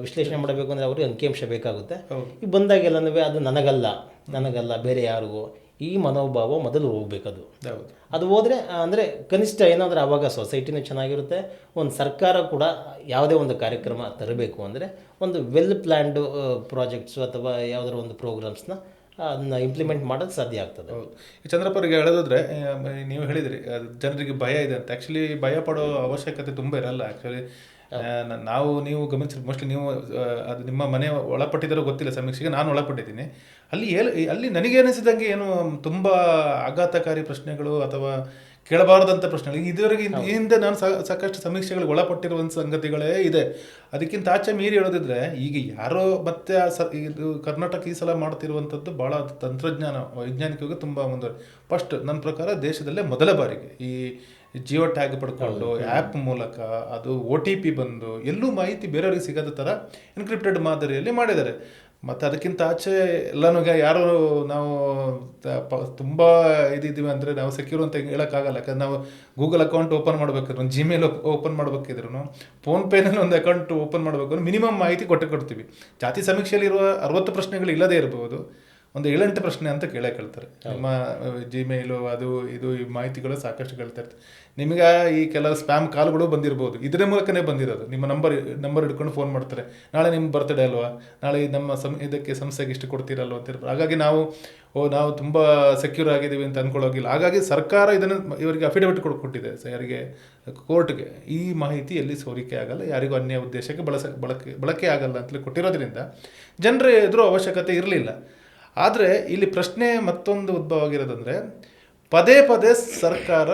ವಿಶ್ಲೇಷಣೆ ಮಾಡಬೇಕು ಅಂದರೆ ಅವ್ರಿಗೆ ಅಂಕಿಅಂಶ ಬೇಕಾಗುತ್ತೆ. ಈಗ ಬಂದಾಗೆಲ್ಲನೂ ಅದು ನನಗಲ್ಲ. ನನಗಲ್ಲ ಬೇರೆ ಯಾರಿಗೂ. ಈ ಮನೋಭಾವ ಮೊದಲು ಹೋಗ್ಬೇಕದು. ಅದು ಹೋದರೆ ಅಂದರೆ ಕನಿಷ್ಠ ಏನಾದರೂ ಆವಾಗ ಸೊಸೈಟಿನೂ ಚೆನ್ನಾಗಿರುತ್ತೆ. ಒಂದು ಸರ್ಕಾರ ಕೂಡ ಯಾವುದೇ ಒಂದು ಕಾರ್ಯಕ್ರಮ ತರಬೇಕು ಅಂದರೆ ಒಂದು ವೆಲ್ ಪ್ಲ್ಯಾಂಡು ಪ್ರಾಜೆಕ್ಟ್ಸು ಅಥವಾ ಯಾವುದಾದ್ರು ಒಂದು ಪ್ರೋಗ್ರಾಮ್ಸ್ನ ಅದನ್ನ ಇಂಪ್ಲಿಮೆಂಟ್ ಮಾಡೋದು ಸಾಧ್ಯ ಆಗ್ತದೆ. ಹೌದು. ಈ ಚಂದ್ರಪ್ಪರಿಗೆ ಹೇಳೋದಾದ್ರೆ ನೀವು ಹೇಳಿದ್ರಿ ಜನರಿಗೆ ಭಯ ಇದೆ ಅಂತ. ಆ್ಯಕ್ಚುಲಿ ಭಯ ಪಡೋ ಅವಶ್ಯಕತೆ ತುಂಬ ಇರಲ್ಲ. ಆ್ಯಕ್ಚುಲಿ ನಾವು ನೀವು ಗಮನಿಸಿ ಮೋಸ್ಟ್ಲಿ ನೀವು ಅದು ನಿಮ್ಮ ಮನೆ ಒಳಪಟ್ಟಿದ್ದಾರೋ ಗೊತ್ತಿಲ್ಲ ಸಮೀಕ್ಷೆಗೆ ನಾನು ಒಳಪಟ್ಟಿದ್ದೀನಿ. ಅಲ್ಲಿ ಏಲ್ ಅಲ್ಲಿ ನನಗೆ ಅನಿಸಿದಂಗೆ ಏನು ತುಂಬ ಆಘಾತಕಾರಿ ಪ್ರಶ್ನೆಗಳು ಅಥವಾ ಕೇಳಬಾರದಂಥ ಪ್ರಶ್ನೆಗಳು ಇದುವರೆಗೆ ಈ ಹಿಂದೆ. ನಾನು ಸಾಕಷ್ಟು ಸಮೀಕ್ಷೆಗಳಿಗೆ ಒಳಪಟ್ಟಿರುವಂಥ ಸಂಗತಿಗಳೇ ಇದೆ. ಅದಕ್ಕಿಂತ ಆಚೆ ಮೀರಿ ಹೇಳೋದಿದ್ರೆ ಈಗ ಯಾರೋ ಮತ್ತೆ ಆ ಸ ಇದು ಕರ್ನಾಟಕ ಈ ಸಲ ಮಾಡ್ತಿರುವಂಥದ್ದು ಭಾಳ ತಂತ್ರಜ್ಞಾನ ವೈಜ್ಞಾನಿಕವಾಗಿ ತುಂಬ ಮುಂದುವರೆ. ಫಸ್ಟ್ ನನ್ನ ಪ್ರಕಾರ ದೇಶದಲ್ಲೇ ಮೊದಲ ಬಾರಿಗೆ ಈ ಜಿಯೋ ಟ್ಯಾಗ್ ಪಡ್ಕೊಂಡು ಆ್ಯಪ್ ಮೂಲಕ ಅದು ಒ ಟಿ ಪಿ ಬಂದು ಎಲ್ಲೂ ಮಾಹಿತಿ ಬೇರೆಯವ್ರಿಗೆ ಸಿಗದ ಥರ ಎನ್ಕ್ರಿಪ್ಟೆಡ್ ಮಾದರಿಯಲ್ಲಿ ಮಾಡಿದ್ದಾರೆ. ಮತ್ತು ಅದಕ್ಕಿಂತ ಆಚೆ ಎಲ್ಲನೂ ಯಾರು ನಾವು ತುಂಬ ಇದಿದ್ದೀವಿ ಅಂದರೆ ನಾವು ಸೆಕ್ಯೂರ್ ಅಂತ ಹೇಳೋಕ್ಕಾಗಲ್ಲ. ಯಾಕಂದ್ರೆ ನಾವು ಗೂಗಲ್ ಅಕೌಂಟ್ ಓಪನ್ ಮಾಡಬೇಕಾದ್ರು ಒಂದು ಜಿಮೇಲ್ ಓಪನ್ ಮಾಡಬೇಕಿದ್ರು ಫೋನ್ಪೇನಲ್ಲಿ ಒಂದು ಅಕೌಂಟ್ ಓಪನ್ ಮಾಡಬೇಕು ಮಿನಿಮಮ್ ಮಾಹಿತಿ ಕೊಟ್ಟು ಕೊಡ್ತೀವಿ. ಜಾತಿ ಸಮೀಕ್ಷೆಯಲ್ಲಿರುವ ಅರವತ್ತು ಪ್ರಶ್ನೆಗಳು ಇಲ್ಲದೇ ಇರಬಹುದು ಒಂದು ಏಳೆಂಟು ಪ್ರಶ್ನೆ ಅಂತ ಕೇಳೇ ಕೇಳ್ತಾರೆ. ನಿಮ್ಮ ಜಿಮೇಲು ಅದು ಇದು ಈ ಮಾಹಿತಿಗಳು ಸಾಕಷ್ಟು ಕೇಳ್ತಾ ಇರ್ತಾರೆ ನಿಮಗೆ ಈ ಕೆಲವು ಸ್ಪ್ಯಾಮ್ ಕಾಲ್ಗಳು ಬಂದಿರ್ಬೋದು. ಇದರ ಮೂಲಕನೇ ಬಂದಿರೋದು. ನಿಮ್ಮ ನಂಬರ್ ನಂಬರ್ ಹಿಡ್ಕೊಂಡು ಫೋನ್ ಮಾಡ್ತಾರೆ. ನಾಳೆ ನಿಮ್ಮ ಬರ್ತಡೇ ಅಲ್ವಾ? ನಾಳೆ ನಮ್ಮ ಸಂ ಇದಕ್ಕೆ ಸಂಸ್ಥೆಗೆ ಇಷ್ಟು ಕೊಡ್ತೀರಲ್ವ ಅಂತ ಹಾಗಾಗಿ ನಾವು ಓ ನಾವು ತುಂಬ ಸೆಕ್ಯೂರ್ ಆಗಿದ್ದೀವಿ ಅಂತ ಅಂದ್ಕೊಳ್ಳೋಗಿಲ್ಲ ಹಾಗಾಗಿ ಸರ್ಕಾರ ಇದನ್ನು ಇವರಿಗೆ ಅಫಿಡವಿಟ್ ಕೊಟ್ಟಿದೆ. ಸರ್ ಯಾರಿಗೆ ಕೋರ್ಟ್ಗೆ ಈ ಮಾಹಿತಿ ಎಲ್ಲಿ ಸೋರಿಕೆ ಆಗಲ್ಲ ಯಾರಿಗೂ ಅನ್ಯ ಉದ್ದೇಶಕ್ಕೆ ಬಳಸ ಬಳಕೆ ಬಳಕೆ ಆಗಲ್ಲ ಅಂತಲೇ ಕೊಟ್ಟಿರೋದ್ರಿಂದ ಜನರ ಎದುರು ಅವಶ್ಯಕತೆ ಇರಲಿಲ್ಲ. ಆದರೆ ಇಲ್ಲಿ ಪ್ರಶ್ನೆ ಮತ್ತೊಂದು ಉದ್ಭವ ಆಗಿರೋದಂದರೆ, ಪದೇ ಪದೇ ಸರ್ಕಾರ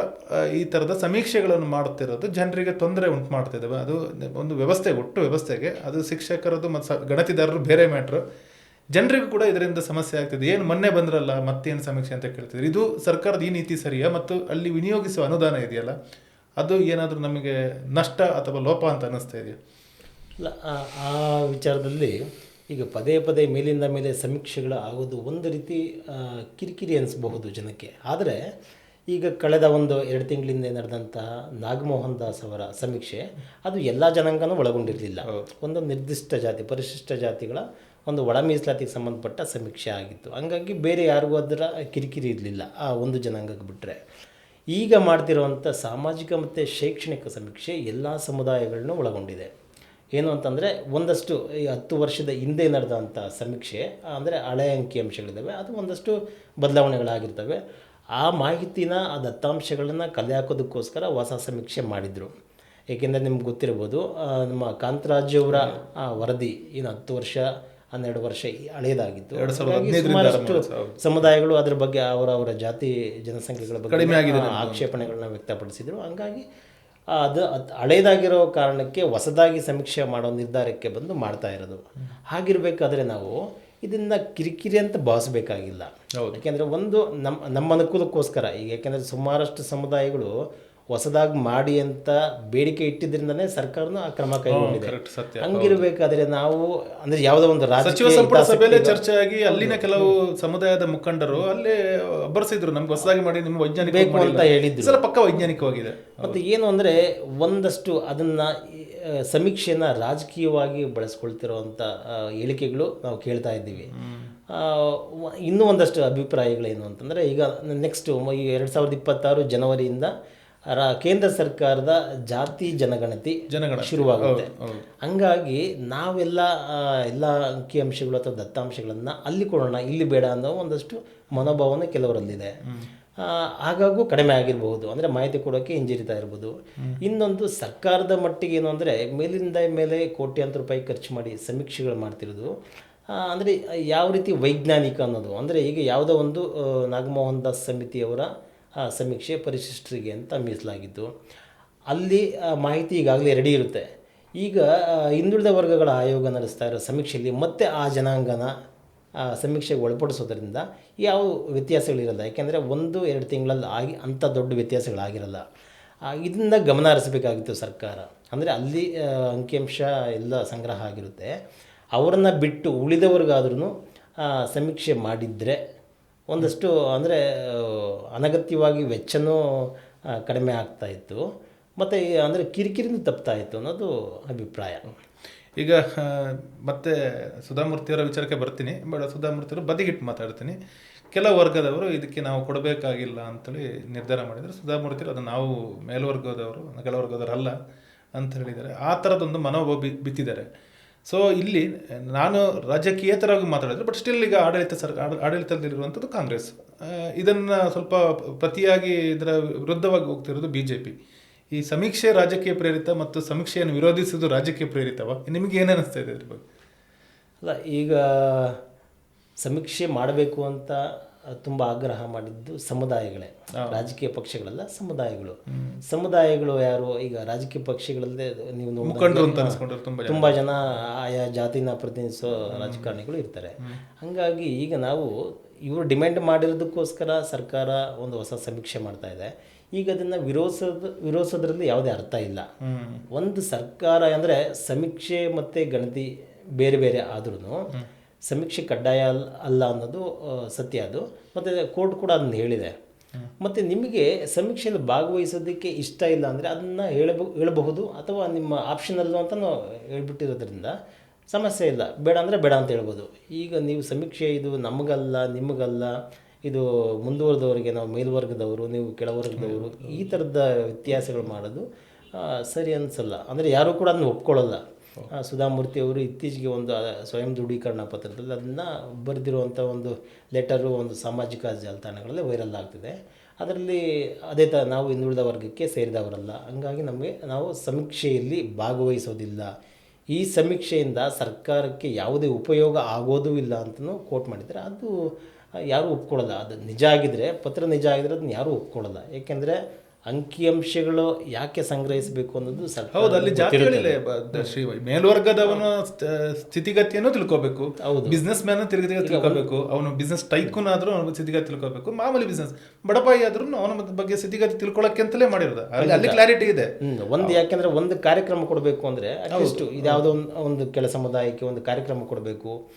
ಈ ಥರದ ಸಮೀಕ್ಷೆಗಳನ್ನು ಮಾಡುತ್ತಿರೋದು ಜನರಿಗೆ ತೊಂದರೆ ಉಂಟು ಮಾಡ್ತಿದ್ದಾವೆ ಅದು ಒಂದು ವ್ಯವಸ್ಥೆ, ಒಟ್ಟು ವ್ಯವಸ್ಥೆಗೆ, ಅದು ಶಿಕ್ಷಕರದ್ದು ಮತ್ತು ಗಣತಿದಾರರು ಬೇರೆ ಮ್ಯಾಟ್ರು. ಜನರಿಗೂ ಕೂಡ ಇದರಿಂದ ಸಮಸ್ಯೆ ಆಗ್ತಿದೆ. ಏನು ಮೊನ್ನೆ ಬಂದ್ರಲ್ಲ, ಮತ್ತೇನು ಸಮೀಕ್ಷೆ ಅಂತ ಕೇಳ್ತಿದ್ರು. ಇದು ಸರ್ಕಾರದ ಈ ನೀತಿ ಸರಿಯಾ? ಮತ್ತು ಅಲ್ಲಿ ವಿನಿಯೋಗಿಸುವ ಅನುದಾನ ಇದೆಯಲ್ಲ, ಅದು ಏನಾದರೂ ನಮಗೆ ನಷ್ಟ ಅಥವಾ ಲೋಪ ಅಂತ ಅನ್ನಿಸ್ತಾ ಇದೆಯಾ? ಆ ವಿಚಾರದಲ್ಲಿ ಈಗ ಪದೇ ಪದೇ ಮೇಲಿಂದ ಮೇಲೆ ಸಮೀಕ್ಷೆಗಳು ಆಗೋದು ಒಂದು ರೀತಿ ಕಿರಿಕಿರಿ ಅನಿಸಬಹುದು ಜನಕ್ಕೆ. ಆದರೆ ಈಗ ಕಳೆದ ಒಂದು ಎರಡು ತಿಂಗಳಿಂದ ನಡೆದಂತಹ ನಾಗಮೋಹನ್ ದಾಸ್ ಅವರ ಸಮೀಕ್ಷೆ ಅದು ಎಲ್ಲ ಜನಾಂಗನೂ ಒಳಗೊಂಡಿರಲಿಲ್ಲ. ಒಂದು ನಿರ್ದಿಷ್ಟ ಜಾತಿ ಪರಿಶಿಷ್ಟ ಜಾತಿಗಳ ಒಂದು ಒಳ ಮೀಸಲಾತಿಗೆ ಸಂಬಂಧಪಟ್ಟ ಸಮೀಕ್ಷೆ ಆಗಿತ್ತು. ಹಂಗಾಗಿ ಬೇರೆ ಯಾರಿಗೂ ಅದರ ಕಿರಿಕಿರಿ ಇರಲಿಲ್ಲ ಆ ಒಂದು ಜನಾಂಗಕ್ಕೆ ಬಿಟ್ಟರೆ ಈಗ ಮಾಡ್ತಿರುವಂಥ ಸಾಮಾಜಿಕ ಮತ್ತು ಶೈಕ್ಷಣಿಕ ಸಮೀಕ್ಷೆ ಎಲ್ಲ ಸಮುದಾಯಗಳನ್ನು ಒಳಗೊಂಡಿದೆ. ಏನು ಅಂತಂದರೆ ಒಂದಷ್ಟು ಈ ಹತ್ತು ವರ್ಷದ ಹಿಂದೆ ನಡೆದಂಥ ಸಮೀಕ್ಷೆ ಅಂದರೆ ಹಳೆ ಅಂಕಿಅಂಶಗಳಿದ್ದಾವೆ ಅದು ಒಂದಷ್ಟು ಬದಲಾವಣೆಗಳಾಗಿರ್ತವೆ. ಆ ಮಾಹಿತಿನ ಆ ದತ್ತಾಂಶಗಳನ್ನು ಕಲೆ ಹಾಕೋದಕ್ಕೋಸ್ಕರ ಹೊಸ ಸಮೀಕ್ಷೆ ಮಾಡಿದರು. ಏಕೆಂದರೆ ನಿಮ್ಗೆ ಗೊತ್ತಿರ್ಬೋದು ನಮ್ಮ ಕಾಂತರಾಜವರ ಆ ವರದಿ ಏನು ಹತ್ತು ವರ್ಷ ಹನ್ನೆರಡು ವರ್ಷ ಹಳೆಯದಾಗಿತ್ತು ಸುಮಾರಷ್ಟು ಸಮುದಾಯಗಳು ಅದರ ಬಗ್ಗೆ ಅವರ ಅವರ ಜಾತಿ ಜನಸಂಖ್ಯೆಗಳ ಬಗ್ಗೆ ಆಕ್ಷೇಪಣೆಗಳನ್ನ ವ್ಯಕ್ತಪಡಿಸಿದರು. ಹಂಗಾಗಿ ಅದು ಅದ್ ಹಳೇದಾಗಿರೋ ಕಾರಣಕ್ಕೆ ಹೊಸದಾಗಿ ಸಮೀಕ್ಷೆ ಮಾಡೋ ನಿರ್ಧಾರಕ್ಕೆ ಬಂದು ಮಾಡ್ತಾ ಇರೋದು. ಹಾಗಿರಬೇಕಾದ್ರೆ ನಾವು ಇದನ್ನ ಕಿರಿಕಿರಿ ಅಂತ ಭಾವಿಸ್ಬೇಕಾಗಿಲ್ಲ. ಯಾಕೆಂದರೆ ಒಂದು ನಮ್ಮ ನಮ್ಮ ಅನುಕೂಲಕ್ಕೋಸ್ಕರ ಈಗ ಯಾಕೆಂದರೆ ಸುಮಾರಷ್ಟು ಸಮುದಾಯಗಳು ಹೊಸದಾಗಿ ಮಾಡಿ ಅಂತ ಬೇಡಿಕೆ ಇಟ್ಟಿದ್ರಿಂದನೇ ಸರ್ಕಾರನು ಆ ಕ್ರಮ ಕೈಗೊಂಡಿದೆ. ಹಂಗಿರ್ಬೇಕಾದ್ರೆ ನಾವು ಅಂದ್ರೆ ಯಾವುದೋ ಒಂದು ಸಚಿವ ಸಂಪುಟ ಸಭೆಯಲ್ಲೇ ಚರ್ಚೆ ಆಗಿ ಅಲ್ಲಿನ ಕೆಲವು ಸಮುದಾಯದ ಮುಖಂಡರು ಅಲ್ಲೇ ಬರ್ಸಿದ್ರು ನಮ್ಗೆ ಹೊಸದಾಗಿ ಮಾಡಿ ನಿಮ್ಮ ವೈಜ್ಞಾನಿಕ ಬೇಕು ಅಂತ ಹೇಳಿದ್ರು. ಸ್ವಲ್ಪ ಪಕ್ಕ ವೈಜ್ಞಾನಿಕವಾಗಿದೆ. ಮತ್ತೆ ಏನು ಅಂದ್ರೆ ಒಂದಷ್ಟು ಅದನ್ನ ಸಮೀಕ್ಷೆನ ರಾಜಕೀಯವಾಗಿ ಬಳಸ್ಕೊಳ್ತಿರುವಂತ ಹೇಳಿಕೆಗಳು ನಾವು ಕೇಳ್ತಾ ಇದ್ದೀವಿ. ಇನ್ನೂ ಒಂದಷ್ಟು ಅಭಿಪ್ರಾಯಗಳೇನು ಅಂತಂದರೆ ಈಗ ನೆಕ್ಸ್ಟು ಈ ಎರಡು ಸಾವಿರದ ಇಪ್ಪತ್ತಾರು ಜನವರಿಯಿಂದ ರಾ ಕೇಂದ್ರ ಸರ್ಕಾರದ ಜಾತಿ ಜನಗಣತಿ ಜನಗಣ ಶುರುವಾಗುತ್ತೆ. ಹಂಗಾಗಿ ನಾವೆಲ್ಲ ಎಲ್ಲ ಅಂಕಿಅಂಶಗಳು ಅಥವಾ ದತ್ತಾಂಶಗಳನ್ನು ಅಲ್ಲಿ ಕೊಡೋಣ ಇಲ್ಲಿ ಬೇಡ ಅನ್ನೋ ಒಂದಷ್ಟು ಮನೋಭಾವನೆ ಕೆಲವರಲ್ಲಿದೆ. ಆ, ಆಗಾಗೂ ಕಡಿಮೆ ಆಗಿರಬಹುದು. ಅಂದರೆ ಮಾಹಿತಿ ಕೊಡೋಕ್ಕೆ ಹಿಂಜರಿತಾ ಇರ್ಬೋದು. ಇನ್ನೊಂದು ಸರ್ಕಾರದ ಮಟ್ಟಿಗೆ ಏನು ಅಂದರೆ ಮೇಲಿಂದ ಮೇಲೆ ಕೋಟ್ಯಾಂತರ ರೂಪಾಯಿ ಖರ್ಚು ಮಾಡಿ ಸಮೀಕ್ಷೆಗಳು ಮಾಡ್ತಿರೋದು. ಅಂದರೆ ಯಾವ ರೀತಿ ವೈಜ್ಞಾನಿಕ ಅನ್ನೋದು. ಅಂದರೆ ಈಗ ಯಾವುದೋ ಒಂದು ನಾಗಮೋಹನ್ ದಾಸ್ ಸಮಿತಿಯವರ ಸಮೀಕ್ಷೆ ಪರಿಶಿಷ್ಟರಿಗೆ ಅಂತ ಮೀಸಲಾಗಿದ್ದು. ಅಲ್ಲಿ ಮಾಹಿತಿ ಈಗಾಗಲೇ ರೆಡಿ ಇರುತ್ತೆ. ಈಗ ಹಿಂದುಳಿದ ವರ್ಗಗಳ ಆಯೋಗ ನಡೆಸ್ತಾ ಇರೋ ಸಮೀಕ್ಷೆಯಲ್ಲಿ ಮತ್ತೆ ಆ ಜನಾಂಗನ ಸಮೀಕ್ಷೆಗೆ ಒಳಪಡಿಸೋದ್ರಿಂದ ಯಾವ ವ್ಯತ್ಯಾಸಗಳಿರಲ್ಲ. ಯಾಕೆಂದರೆ ಒಂದು, ಎರಡು ತಿಂಗಳಲ್ಲಿ ಆಗಿ ಅಂಥ ದೊಡ್ಡ ವ್ಯತ್ಯಾಸಗಳಾಗಿರಲ್ಲ. ಇದನ್ನ ಗಮನ ಹರಿಸಬೇಕಾಗಿತ್ತು ಸರ್ಕಾರ. ಅಂದರೆ ಅಲ್ಲಿ ಅಂಕಿಅಂಶ ಎಲ್ಲ ಸಂಗ್ರಹ ಆಗಿರುತ್ತೆ. ಅವರನ್ನು ಬಿಟ್ಟು ಉಳಿದವ್ರಿಗಾದ್ರೂ ಸಮೀಕ್ಷೆ ಮಾಡಿದರೆ ಒಂದಷ್ಟು, ಅಂದರೆ, ಅನಗತ್ಯವಾಗಿ ವೆಚ್ಚನೂ ಕಡಿಮೆ ಆಗ್ತಾ ಇತ್ತು. ಮತ್ತು ಅಂದರೆ, ಕಿರಿಕಿರಿನೂ ತಪ್ತಾ ಇತ್ತು ಅನ್ನೋದು ಅಭಿಪ್ರಾಯ. ಈಗ ಮತ್ತೆ ಸುಧಾಮೂರ್ತಿಯವರ ವಿಚಾರಕ್ಕೆ ಬರ್ತೀನಿ. ಬೇಡ ಸುಧಾಮೂರ್ತಿಯವರು ಬದಿಗಿಟ್ಟು ಮಾತಾಡ್ತೀನಿ. ಕೆಲ ವರ್ಗದವರು ಇದಕ್ಕೆ ನಾವು ಕೊಡಬೇಕಾಗಿಲ್ಲ ಅಂತೇಳಿ ನಿರ್ಧಾರ ಮಾಡಿದರೆ. ಸುಧಾಮೂರ್ತಿಯವರು ಅದು ನಾವು ಮೇಲ್ವರ್ಗದವರು ಕೆಳವರ್ಗದವರಲ್ಲ ಅಂತ ಹೇಳಿದ್ದಾರೆ. ಆ ಥರದೊಂದು ಮನೋಭಾವ ಬಿ, ಬಿತ್ತಿದ್ದಾರೆ. ಸೊ ಇಲ್ಲಿ ನಾನು ರಾಜಕೀಯೇತರವಾಗಿ ಮಾತಾಡಿದ್ರೆ ಬಟ್ ಸ್ಟಿಲ್ ಈಗ ಆಡಳಿತ ಸರ್, ಆಡ- ಆಡಳಿತದಲ್ಲಿರುವಂಥದ್ದು ಕಾಂಗ್ರೆಸ್. ಇದನ್ನು ಸ್ವಲ್ಪ ಪ್ರತಿಯಾಗಿ ಇದರ ವಿರುದ್ಧವಾಗಿ ಹೋಗ್ತಿರೋದು ಬಿ ಜೆ ಪಿ ಈ ಸಮೀಕ್ಷೆ ರಾಜಕೀಯ ಪ್ರೇರಿತ ಮತ್ತು ಸಮೀಕ್ಷೆಯನ್ನು ವಿರೋಧಿಸೋದು ರಾಜಕೀಯ ಪ್ರೇರಿತವ? ನಿಮಗೆ ಏನು ಅನಿಸ್ತಾ ಇದೆ ಬಗ್ಗೆ? ಅಲ್ಲ, ಈಗ ಸಮೀಕ್ಷೆ ಮಾಡಬೇಕು ಅಂತ ತುಂಬ ಆಗ್ರಹ ಮಾಡಿದ್ದು ಸಮುದಾಯಗಳೇ. ರಾಜಕೀಯ ಪಕ್ಷಗಳಲ್ಲ ಸಮುದಾಯಗಳು. ಸಮುದಾಯಗಳು ಯಾರು? ಈಗ ರಾಜಕೀಯ ಪಕ್ಷಗಳಲ್ಲದೆ ನೀವು ತುಂಬ ಜನ. ಆಯಾ ಜಾತಿನ ಪ್ರತಿನಿಧಿಸೋ ರಾಜಕಾರಣಿಗಳು ಇರ್ತಾರೆ. ಹಂಗಾಗಿ ಈಗ ನಾವು ಇವರು ಡಿಮ್ಯಾಂಡ್ ಮಾಡಿರೋದಕ್ಕೋಸ್ಕರ ಸರ್ಕಾರ ಒಂದು ಹೊಸ ಸಮೀಕ್ಷೆ ಮಾಡ್ತಾ ಇದೆ. ಈಗ ಅದನ್ನು ವಿರೋಧಿಸೋದು ವಿರೋಧಿಸೋದ್ರಲ್ಲಿ ಯಾವುದೇ ಅರ್ಥ ಇಲ್ಲ. ಒಂದು ಸರ್ಕಾರ ಅಂದರೆ ಸಮೀಕ್ಷೆ ಮತ್ತೆ ಗಣತಿ ಬೇರೆ ಬೇರೆ ಆದ್ರೂ ಸಮೀಕ್ಷೆ ಕಡ್ಡಾಯ ಅಲ್- ಅಲ್ಲ ಅನ್ನೋದು ಸತ್ಯ ಅದು. ಮತ್ತು ಕೋರ್ಟ್ ಕೂಡ ಅದನ್ನು ಹೇಳಿದೆ. ಮತ್ತು ನಿಮಗೆ ಸಮೀಕ್ಷೆಯಲ್ಲಿ ಭಾಗವಹಿಸೋದಕ್ಕೆ ಇಷ್ಟ ಇಲ್ಲ ಅಂದರೆ ಅದನ್ನು ಹೇಳಬ ಹೇಳಬಹುದು ಅಥವಾ ನಿಮ್ಮ ಆಪ್ಷನಲ್ಲು ಅಂತ ಹೇಳ್ಬಿಟ್ಟಿರೋದ್ರಿಂದ ಸಮಸ್ಯೆ ಇಲ್ಲ. ಬೇಡ ಅಂದರೆ ಬೇಡ ಅಂತ ಹೇಳ್ಬೋದು. ಈಗ ನೀವು ಸಮೀಕ್ಷೆ ಇದು ನಮಗಲ್ಲ ನಿಮಗಲ್ಲ ಇದು ಮುಂದುವರೆದವರಿಗೆ ನಾವು ಮೇಲ್ವರ್ಗದವರು ನೀವು ಕೆಳವರ್ಗದವರು ಈ ಥರದ ವ್ಯತ್ಯಾಸಗಳು ಮಾಡೋದು ಸರಿ ಅನಿಸಲ್ಲ. ಅಂದರೆ ಯಾರೂ ಕೂಡ ಅದನ್ನ ಒಪ್ಕೊಳ್ಳಲ್ಲ. ಸುಧಾಮೂರ್ತಿ ಅವರು ಇತ್ತೀಚೆಗೆ ಒಂದು ಸ್ವಯಂ ದೃಢೀಕರಣ ಪತ್ರದಲ್ಲಿ ಅದನ್ನು ಬರೆದಿರುವಂಥ ಒಂದು ಲೆಟರು ಒಂದು ಸಾಮಾಜಿಕ ಜಾಲತಾಣಗಳಲ್ಲಿ ವೈರಲ್ ಆಗ್ತಿದೆ. ಅದರಲ್ಲಿ ಅದೇ ಥರ ನಾವು ಹಿಂದುಳಿದ ವರ್ಗಕ್ಕೆ ಸೇರಿದವರಲ್ಲ. ಹಂಗಾಗಿ ನಮಗೆ ನಾವು ಸಮೀಕ್ಷೆಯಲ್ಲಿ ಭಾಗವಹಿಸೋದಿಲ್ಲ. ಈ ಸಮೀಕ್ಷೆಯಿಂದ ಸರ್ಕಾರಕ್ಕೆ ಯಾವುದೇ ಉಪಯೋಗ ಆಗೋದೂ ಇಲ್ಲ ಅಂತಲೂ ಕೋಟ್ ಮಾಡಿದ್ದಾರೆ. ಅದು ಯಾರೂ ಒಪ್ಕೊಳ್ಳಲ್ಲ ಅದು ನಿಜ ಆಗಿದ್ದರೆ ಪತ್ರ ನಿಜ ಆಗಿದ್ರೆ ಅದನ್ನ ಯಾರೂ ಒಪ್ಕೊಳ್ಳಲ್ಲ ಏಕೆಂದರೆ ಅಂಕಿಅಂಶಗಳು ಯಾಕೆ ಸಂಗ್ರಹಿಸಬೇಕು ಅನ್ನೋದು ಸ್ವಲ್ಪ ಹೌದು ಅಲ್ಲಿ ಜಾತಿಗಳಿಲ್ಲ ಶ್ರೀ ಮೇಲ್ವರ್ಗದವನ ಸ್ಥ- ಸ್ಥಿತಿಗತಿಯನ್ನು ತಿಳ್ಕೋಬೇಕು. ಹೌದು. ಬಿಸ್ನೆಸ್ ಮ್ಯಾನ್ ತಿಳ್ಕೋಬೇಕು. ಅವನು ಬಿಸ್ನೆಸ್ ಟೈಕೂನ್ ಆದ್ರೂ ಅವನ ಸ್ಥಿತಿಗತಿ ತಿಳ್ಕೋಬೇಕು. ಮಾಮೂಲಿ ಬಿಸ್ನೆಸ್ ಬಡಪಾಯಿ ಆದ್ರೂ ಅವನ ಬಗ್ಗೆ ಸ್ಥಿತಿಗತಿ ತಿಳ್ಕೊಳಕ್ಕೆ ಅಂತಲೇ ಮಾಡಿರೋದು. ಅಲ್ಲಿ ಕ್ಲಾರಿಟಿ ಇದೆ. ಒಂದು ಯಾಕೆಂದ್ರೆ ಒಂದು ಕಾರ್ಯಕ್ರಮ ಕೊಡಬೇಕು ಅಂದ್ರೆ ಅಟ್ಲೀಸ್ಟ್ ಇದ್ಯಾವುದೋ ಒಂದು ಕೆಲ ಸಮುದಾಯಕ್ಕೆ ಒಂದು ಕಾರ್ಯಕ್ರಮ ಕೊಡಬೇಕು.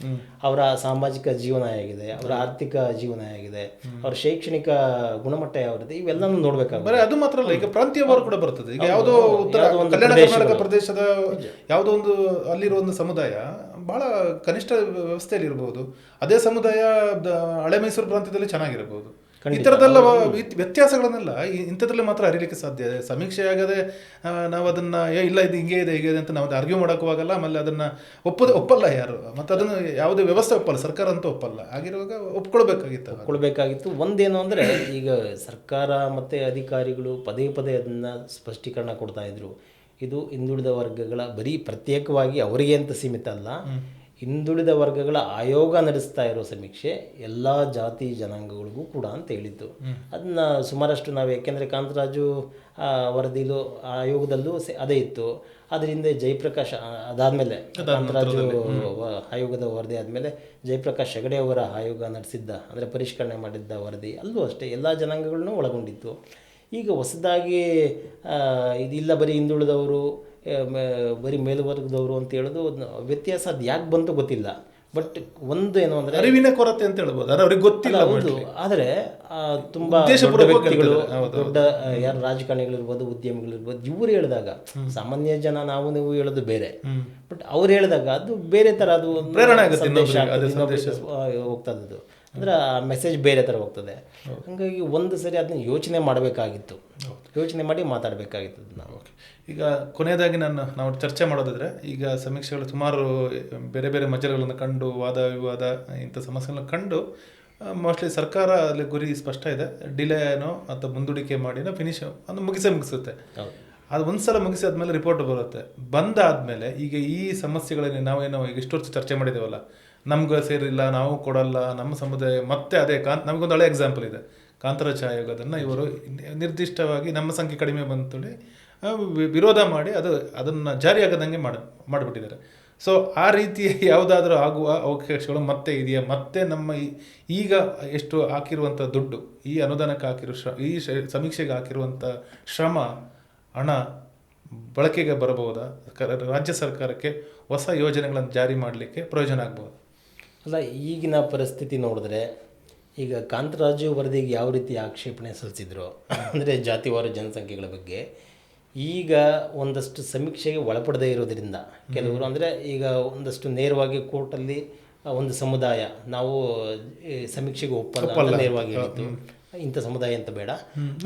ಅವರ ಸಾಮಾಜಿಕ ಜೀವನ ಆಗಿದೆ ಅವರ ಆರ್ಥಿಕ ಜೀವನ ಆಗಿದೆ ಅವರ ಶೈಕ್ಷಣಿಕ ಗುಣಮಟ್ಟ ಯಾವ್ದು ಇವೆಲ್ಲ ನೋಡ್ಬೇಕಾಗುತ್ತೆ. ಅದು ಮಾತ್ರ ಅಲ್ಲ ಈಗ ಪ್ರಾಂತೀಯವಾರು ಕೂಡ ಬರ್ತದೆ. ಈಗ ಯಾವುದೋ ಉತ್ತರ ಕಲ್ಯಾಣ ಕರ್ನಾಟಕ ಪ್ರದೇಶದ ಯಾವುದೋ ಒಂದು ಅಲ್ಲಿರೋ ಒಂದು ಸಮುದಾಯ ಬಹಳ ಕನಿಷ್ಠ ವ್ಯವಸ್ಥೆಯಲ್ಲಿ ಇರಬಹುದು ಅದೇ ಸಮುದಾಯ ಹಳೆ ಮೈಸೂರು ಪ್ರಾಂತ್ಯದಲ್ಲಿ ಚೆನ್ನಾಗಿರಬಹುದು ಈ ಥರದೆಲ್ಲ ವ್ಯ- ವ್ಯತ್ಯಾಸಗಳನ್ನೆಲ್ಲ ಈ- ಇಂಥದ್ರಲ್ಲಿ ಮಾತ್ರ ಅರಿಲಿಕ್ಕೆ ಸಾಧ್ಯ. ಇದೆ ಸಮೀಕ್ಷೆ ಆಗದೆ ನಾವು ಅದನ್ನು ಏ ಇಲ್ಲ ಇದು ಹಿಂಗೆ ಇದೆ ಹೀಗೆ ಇದೆ ಅಂತ ನಾವು ಆರ್ಗ್ಯೂ ಮಾಡೋಕ್ಕೂ ಆಗಲ್ಲ ಆಮೇಲೆ ಅದನ್ನು ಒಪ್ಪದೆ ಒಪ್ಪಲ್ಲ ಯಾರು? ಮತ್ತು ಅದನ್ನು ಯಾವುದೇ ವ್ಯವಸ್ಥೆ ಒಪ್ಪಲ್ಲ ಸರ್ಕಾರ ಅಂತೂ ಒಪ್ಪಲ್ಲ. ಆಗಿರುವಾಗ ಒಪ್ಕೊಳ್ಬೇಕಾಗಿತ್ತು ಒಪ್ಕೊಳ್ಬೇಕಾಗಿತ್ತು. ಒಂದೇನು ಅಂದರೆ ಈಗ ಸರ್ಕಾರ ಮತ್ತು ಅಧಿಕಾರಿಗಳು ಪದೇ ಪದೇ ಅದನ್ನು ಸ್ಪಷ್ಟೀಕರಣ ಕೊಡ್ತಾ ಇದ್ರು. ಇದು ಹಿಂದುಳಿದ ವರ್ಗಗಳ ಬರೀ ಪ್ರತ್ಯೇಕವಾಗಿ ಅವರಿಗೆ ಅಂತ ಸೀಮಿತ ಅಲ್ಲ. ಹಿಂದುಳಿದ ವರ್ಗಗಳ ಆಯೋಗ ನಡೆಸ್ತಾ ಇರೋ ಸಮೀಕ್ಷೆ ಎಲ್ಲ ಜಾತಿ ಜನಾಂಗಗಳಿಗೂ ಕೂಡ ಅಂತ ಹೇಳಿದ್ದು. ಅದನ್ನ ಸುಮಾರಷ್ಟು ನಾವು ಯಾಕೆಂದರೆ ಕಾಂತರಾಜು ವರದಿಲು ಆಯೋಗದಲ್ಲೂ ಅದೇ ಇತ್ತು. ಅದರಿಂದ ಜಯಪ್ರಕಾಶ್ ಅದಾದಮೇಲೆ ಕಾಂತರಾಜು ಆಯೋಗದ ವರದಿ ಆದಮೇಲೆ ಜಯಪ್ರಕಾಶ್ ಹೆಗಡೆ ಅವರ ಆಯೋಗ ನಡೆಸಿದ್ದ ಅಂದರೆ ಪರಿಷ್ಕರಣೆ ಮಾಡಿದ್ದ ವರದಿ ಅಲ್ಲೂ ಅಷ್ಟೇ ಎಲ್ಲ ಜನಾಂಗಗಳನ್ನೂ ಒಳಗೊಂಡಿತ್ತು. ಈಗ ಹೊಸದಾಗಿ ಇದಿಲ್ಲ ಬರೀ ಹಿಂದುಳಿದವರು ಬರೀ ಮೇಲ್ವರ್ಗದವರು ಅಂತ ಹೇಳೋದು ವ್ಯತ್ಯಾಸ ಅದು ಯಾಕೆ ಬಂತು ಗೊತ್ತಿಲ್ಲ. ಬಟ್ ಒಂದು ಏನು ಅಂದರೆ ಅರಿವಿನ ಕೊರತೆ ಅಂತ ಹೇಳ್ಬೋದು. ಅವ್ರಿಗೆ ಗೊತ್ತಿಲ್ಲ ಹೌದು ಆದರೆ ತುಂಬ ವ್ಯಕ್ತಿಗಳು ದೊಡ್ಡ ಯಾರು ರಾಜಕಾರಣಿಗಳಿರ್ಬೋದು ಉದ್ಯಮಿಗಳಿರ್ಬೋದು ಇವರು ಹೇಳಿದಾಗ ಸಾಮಾನ್ಯ ಜನ ನಾವು ನೀವು ಹೇಳೋದು ಬೇರೆ. ಬಟ್ ಅವ್ರು ಹೇಳಿದಾಗ ಅದು ಬೇರೆ ಥರ ಅದು ಪ್ರೇರಣೆ ಆಗುತ್ತೆ ಹೋಗ್ತದದು ಅಂದ್ರೆ ಆ ಮೆಸೇಜ್ ಬೇರೆ ಥರ ಹೋಗ್ತದೆ. ಹಂಗಾಗಿ ಒಂದು ಸರಿ ಅದನ್ನ ಯೋಚನೆ ಮಾಡಬೇಕಾಗಿತ್ತು. ಯೋಚನೆ ಮಾಡಿ ಮಾತಾಡಬೇಕಾಗಿತ್ತು ನಾವು ಓಕೆ. ಈಗ ಕೊನೆಯದಾಗಿ ನಾನು ನಾವು ಚರ್ಚೆ ಮಾಡೋದಾದರೆ ಈಗ ಸಮೀಕ್ಷೆಗಳು ಸುಮಾರು ಬೇರೆ ಬೇರೆ ಮಜಲುಗಳನ್ನು ಕಂಡು ವಾದ ವಿವಾದ ಇಂಥ ಸಮಸ್ಯೆಗಳನ್ನ ಕಂಡು ಮೋಸ್ಟ್ಲಿ ಸರ್ಕಾರ ಅಲ್ಲಿ ಗುರಿ ಸ್ಪಷ್ಟ ಇದೆ. ಡಿಲೇನೋ ಅಥವಾ ಮುಂದೂಡಿಕೆ ಮಾಡಿನೋ ಫಿನಿಶ್ ಅದು ಮುಗಿಸೇ ಮುಗಿಸುತ್ತೆ. ಅದು ಒಂದು ಸಲ ಮುಗಿಸಿ ಆದಮೇಲೆ ರಿಪೋರ್ಟ್ ಬರುತ್ತೆ. ಬಂದಾದ್ಮೇಲೆ ಈಗ ಈ ಸಮಸ್ಯೆಗಳನ್ನ ನಾವೇನೋ ಈಗ ಇಷ್ಟು ವರ್ಷ ಚರ್ಚೆ ಮಾಡಿದ್ದೇವಲ್ಲ ನಮ್ಗೆ ಸೇರಿಲ್ಲ, ನಾವು ಕೊಡಲ್ಲ, ನಮ್ಮ ಸಮುದಾಯ ಮತ್ತೆ ಅದೇ ಕಾಂತ್, ನಮಗೊಂದು ಹಳೆ ಎಕ್ಸಾಂಪಲ್ ಇದೆ. ಕಾಂತರ ಛಾಯೋಗದನ್ನು ಇವರು ನಿರ್ದಿಷ್ಟವಾಗಿ ನಮ್ಮ ಸಂಖ್ಯೆ ಕಡಿಮೆ ಬಂತೇಳಿ ವಿರೋಧ ಮಾಡಿ ಅದು, ಅದನ್ನು ಜಾರಿಯಾಗದಂಗೆ ಮಾಡಿ, ಮಾಡಿಬಿಟ್ಟಿದ್ದಾರೆ. ಸೊ ಆ ರೀತಿ ಯಾವುದಾದ್ರೂ ಆಗುವ ಅವಕಾಶಗಳು ಮತ್ತೆ ಇದೆಯಾ? ಮತ್ತೆ ನಮ್ಮ ಈಗ ಎಷ್ಟು ಹಾಕಿರುವಂಥ ದುಡ್ಡು, ಈ ಅನುದಾನಕ್ಕೆ ಹಾಕಿರೋ ಶ್ರ, ಈ ಸಮೀಕ್ಷೆಗೆ ಹಾಕಿರುವಂಥ ಶ್ರಮ, ಹಣ ಬಳಕೆಗೆ ಬರಬಹುದಾ? ರಾಜ್ಯ ಸರ್ಕಾರಕ್ಕೆ ಹೊಸ ಯೋಜನೆಗಳನ್ನು ಜಾರಿ ಮಾಡಲಿಕ್ಕೆ ಪ್ರಯೋಜನ ಆಗ್ಬೋದು ಅಲ್ಲ ಈಗಿನ ಪರಿಸ್ಥಿತಿ ನೋಡಿದ್ರೆ ಈಗ ಕಾಂತರಾಜು ವರದಿಗೆ ಯಾವ ರೀತಿ ಆಕ್ಷೇಪಣೆ ಸಲ್ಲಿಸಿದ್ರು? ಅಂದರೆ ಜಾತಿವಾರು ಜನಸಂಖ್ಯೆಗಳ ಬಗ್ಗೆ. ಈಗ ಒಂದಷ್ಟು ಸಮೀಕ್ಷೆಗೆ ಒಳಪಡದೇ ಇರೋದರಿಂದ ಕೆಲವರು ಅಂದರೆ ಈಗ ಒಂದಷ್ಟು ನೇರವಾಗಿ ಕೋರ್ಟಲ್ಲಿ ಒಂದು ಸಮುದಾಯ ನಾವು ಸಮೀಕ್ಷೆಗೆ ಒಪ್ಪಲ್ಲ ನೇರವಾಗಿ ಹೇಳಿದ್ದು. ಇಂಥ ಸಮುದಾಯ ಅಂತ ಬೇಡ.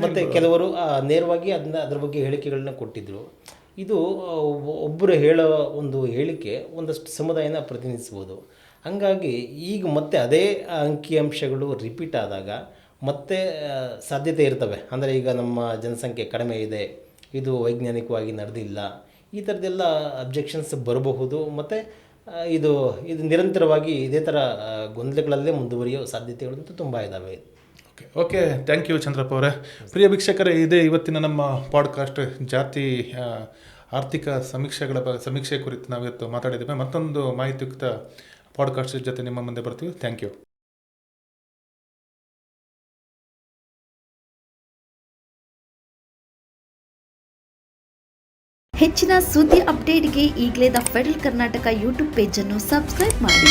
ಮತ್ತು ಕೆಲವರು ನೇರವಾಗಿ ಅದನ್ನ ಅದ್ರ ಬಗ್ಗೆ ಹೇಳಿಕೆಗಳನ್ನ ಕೊಟ್ಟಿದ್ದರು ಇದು ಒಬ್ಬ- ಒಬ್ಬರು ಹೇಳೋ ಒಂದು ಹೇಳಿಕೆ ಒಂದಷ್ಟು ಸಮುದಾಯನ ಪ್ರತಿನಿಧಿಸ್ಬೋದು. ಹಂಗಾಗಿ ಈಗ ಮತ್ತೆ ಅದೇ ಅಂಕಿಅಂಶಗಳು ರಿಪೀಟ್ ಆದಾಗ ಮತ್ತೆ ಸಾಧ್ಯತೆ ಇರ್ತವೆ. ಅಂದರೆ ಈಗ ನಮ್ಮ ಜನಸಂಖ್ಯೆ ಕಡಿಮೆ ಇದೆ, ಇದು ವೈಜ್ಞಾನಿಕವಾಗಿ ನಡೆದಿಲ್ಲ, ಈ ಥರದ್ದೆಲ್ಲ ಅಬ್ಜೆಕ್ಷನ್ಸ್ ಬರಬಹುದು, ಮತ್ತು ಇದು ಇದು ನಿರಂತರವಾಗಿ ಇದೇ ಥರ ಗೊಂದಲಗಳಲ್ಲೇ ಮುಂದುವರಿಯೋ ಸಾಧ್ಯತೆಗಳಂತೂ ತುಂಬ ಇದ್ದಾವೆ okay okay thank you Chandrappa ಅವರೇ. ಪ್ರಿಯ ವೀಕ್ಷಕರೇ, ಇದೇ ಇವತ್ತಿನ ನಮ್ಮ ಪಾಡ್ಕಾಸ್ಟ್ ಜಾತಿ ಆರ್ಥಿಕ ಸಮೀಕ್ಷೆಗಳ ಸಮೀಕ್ಷೆ ಕುರಿತು ನಾವಿವತ್ತು ಮಾತಾಡಿದ್ದೇವೆ. ಮತ್ತೊಂದು ಮಾಹಿತಿಯುಕ್ತ ಪಾಡ್ಕಾಸ್ಟ್ ಜೊತೆ ನಿಮ್ಮ ಮುಂದೆ ಬರ್ತೀವಿ. ಥ್ಯಾಂಕ್ ಯು ಹೆಚ್ಚಿನ ಸುದ್ದಿ ಅಪ್ಡೇಟ್ಗೆ ಈಗಲೇ ದ ಫೆಡರಲ್ ಕರ್ನಾಟಕ ಯೂಟ್ಯೂಬ್ ಪೇಜನ್ನು ಸಬ್ಸ್ಕ್ರೈಬ್ ಮಾಡಿ.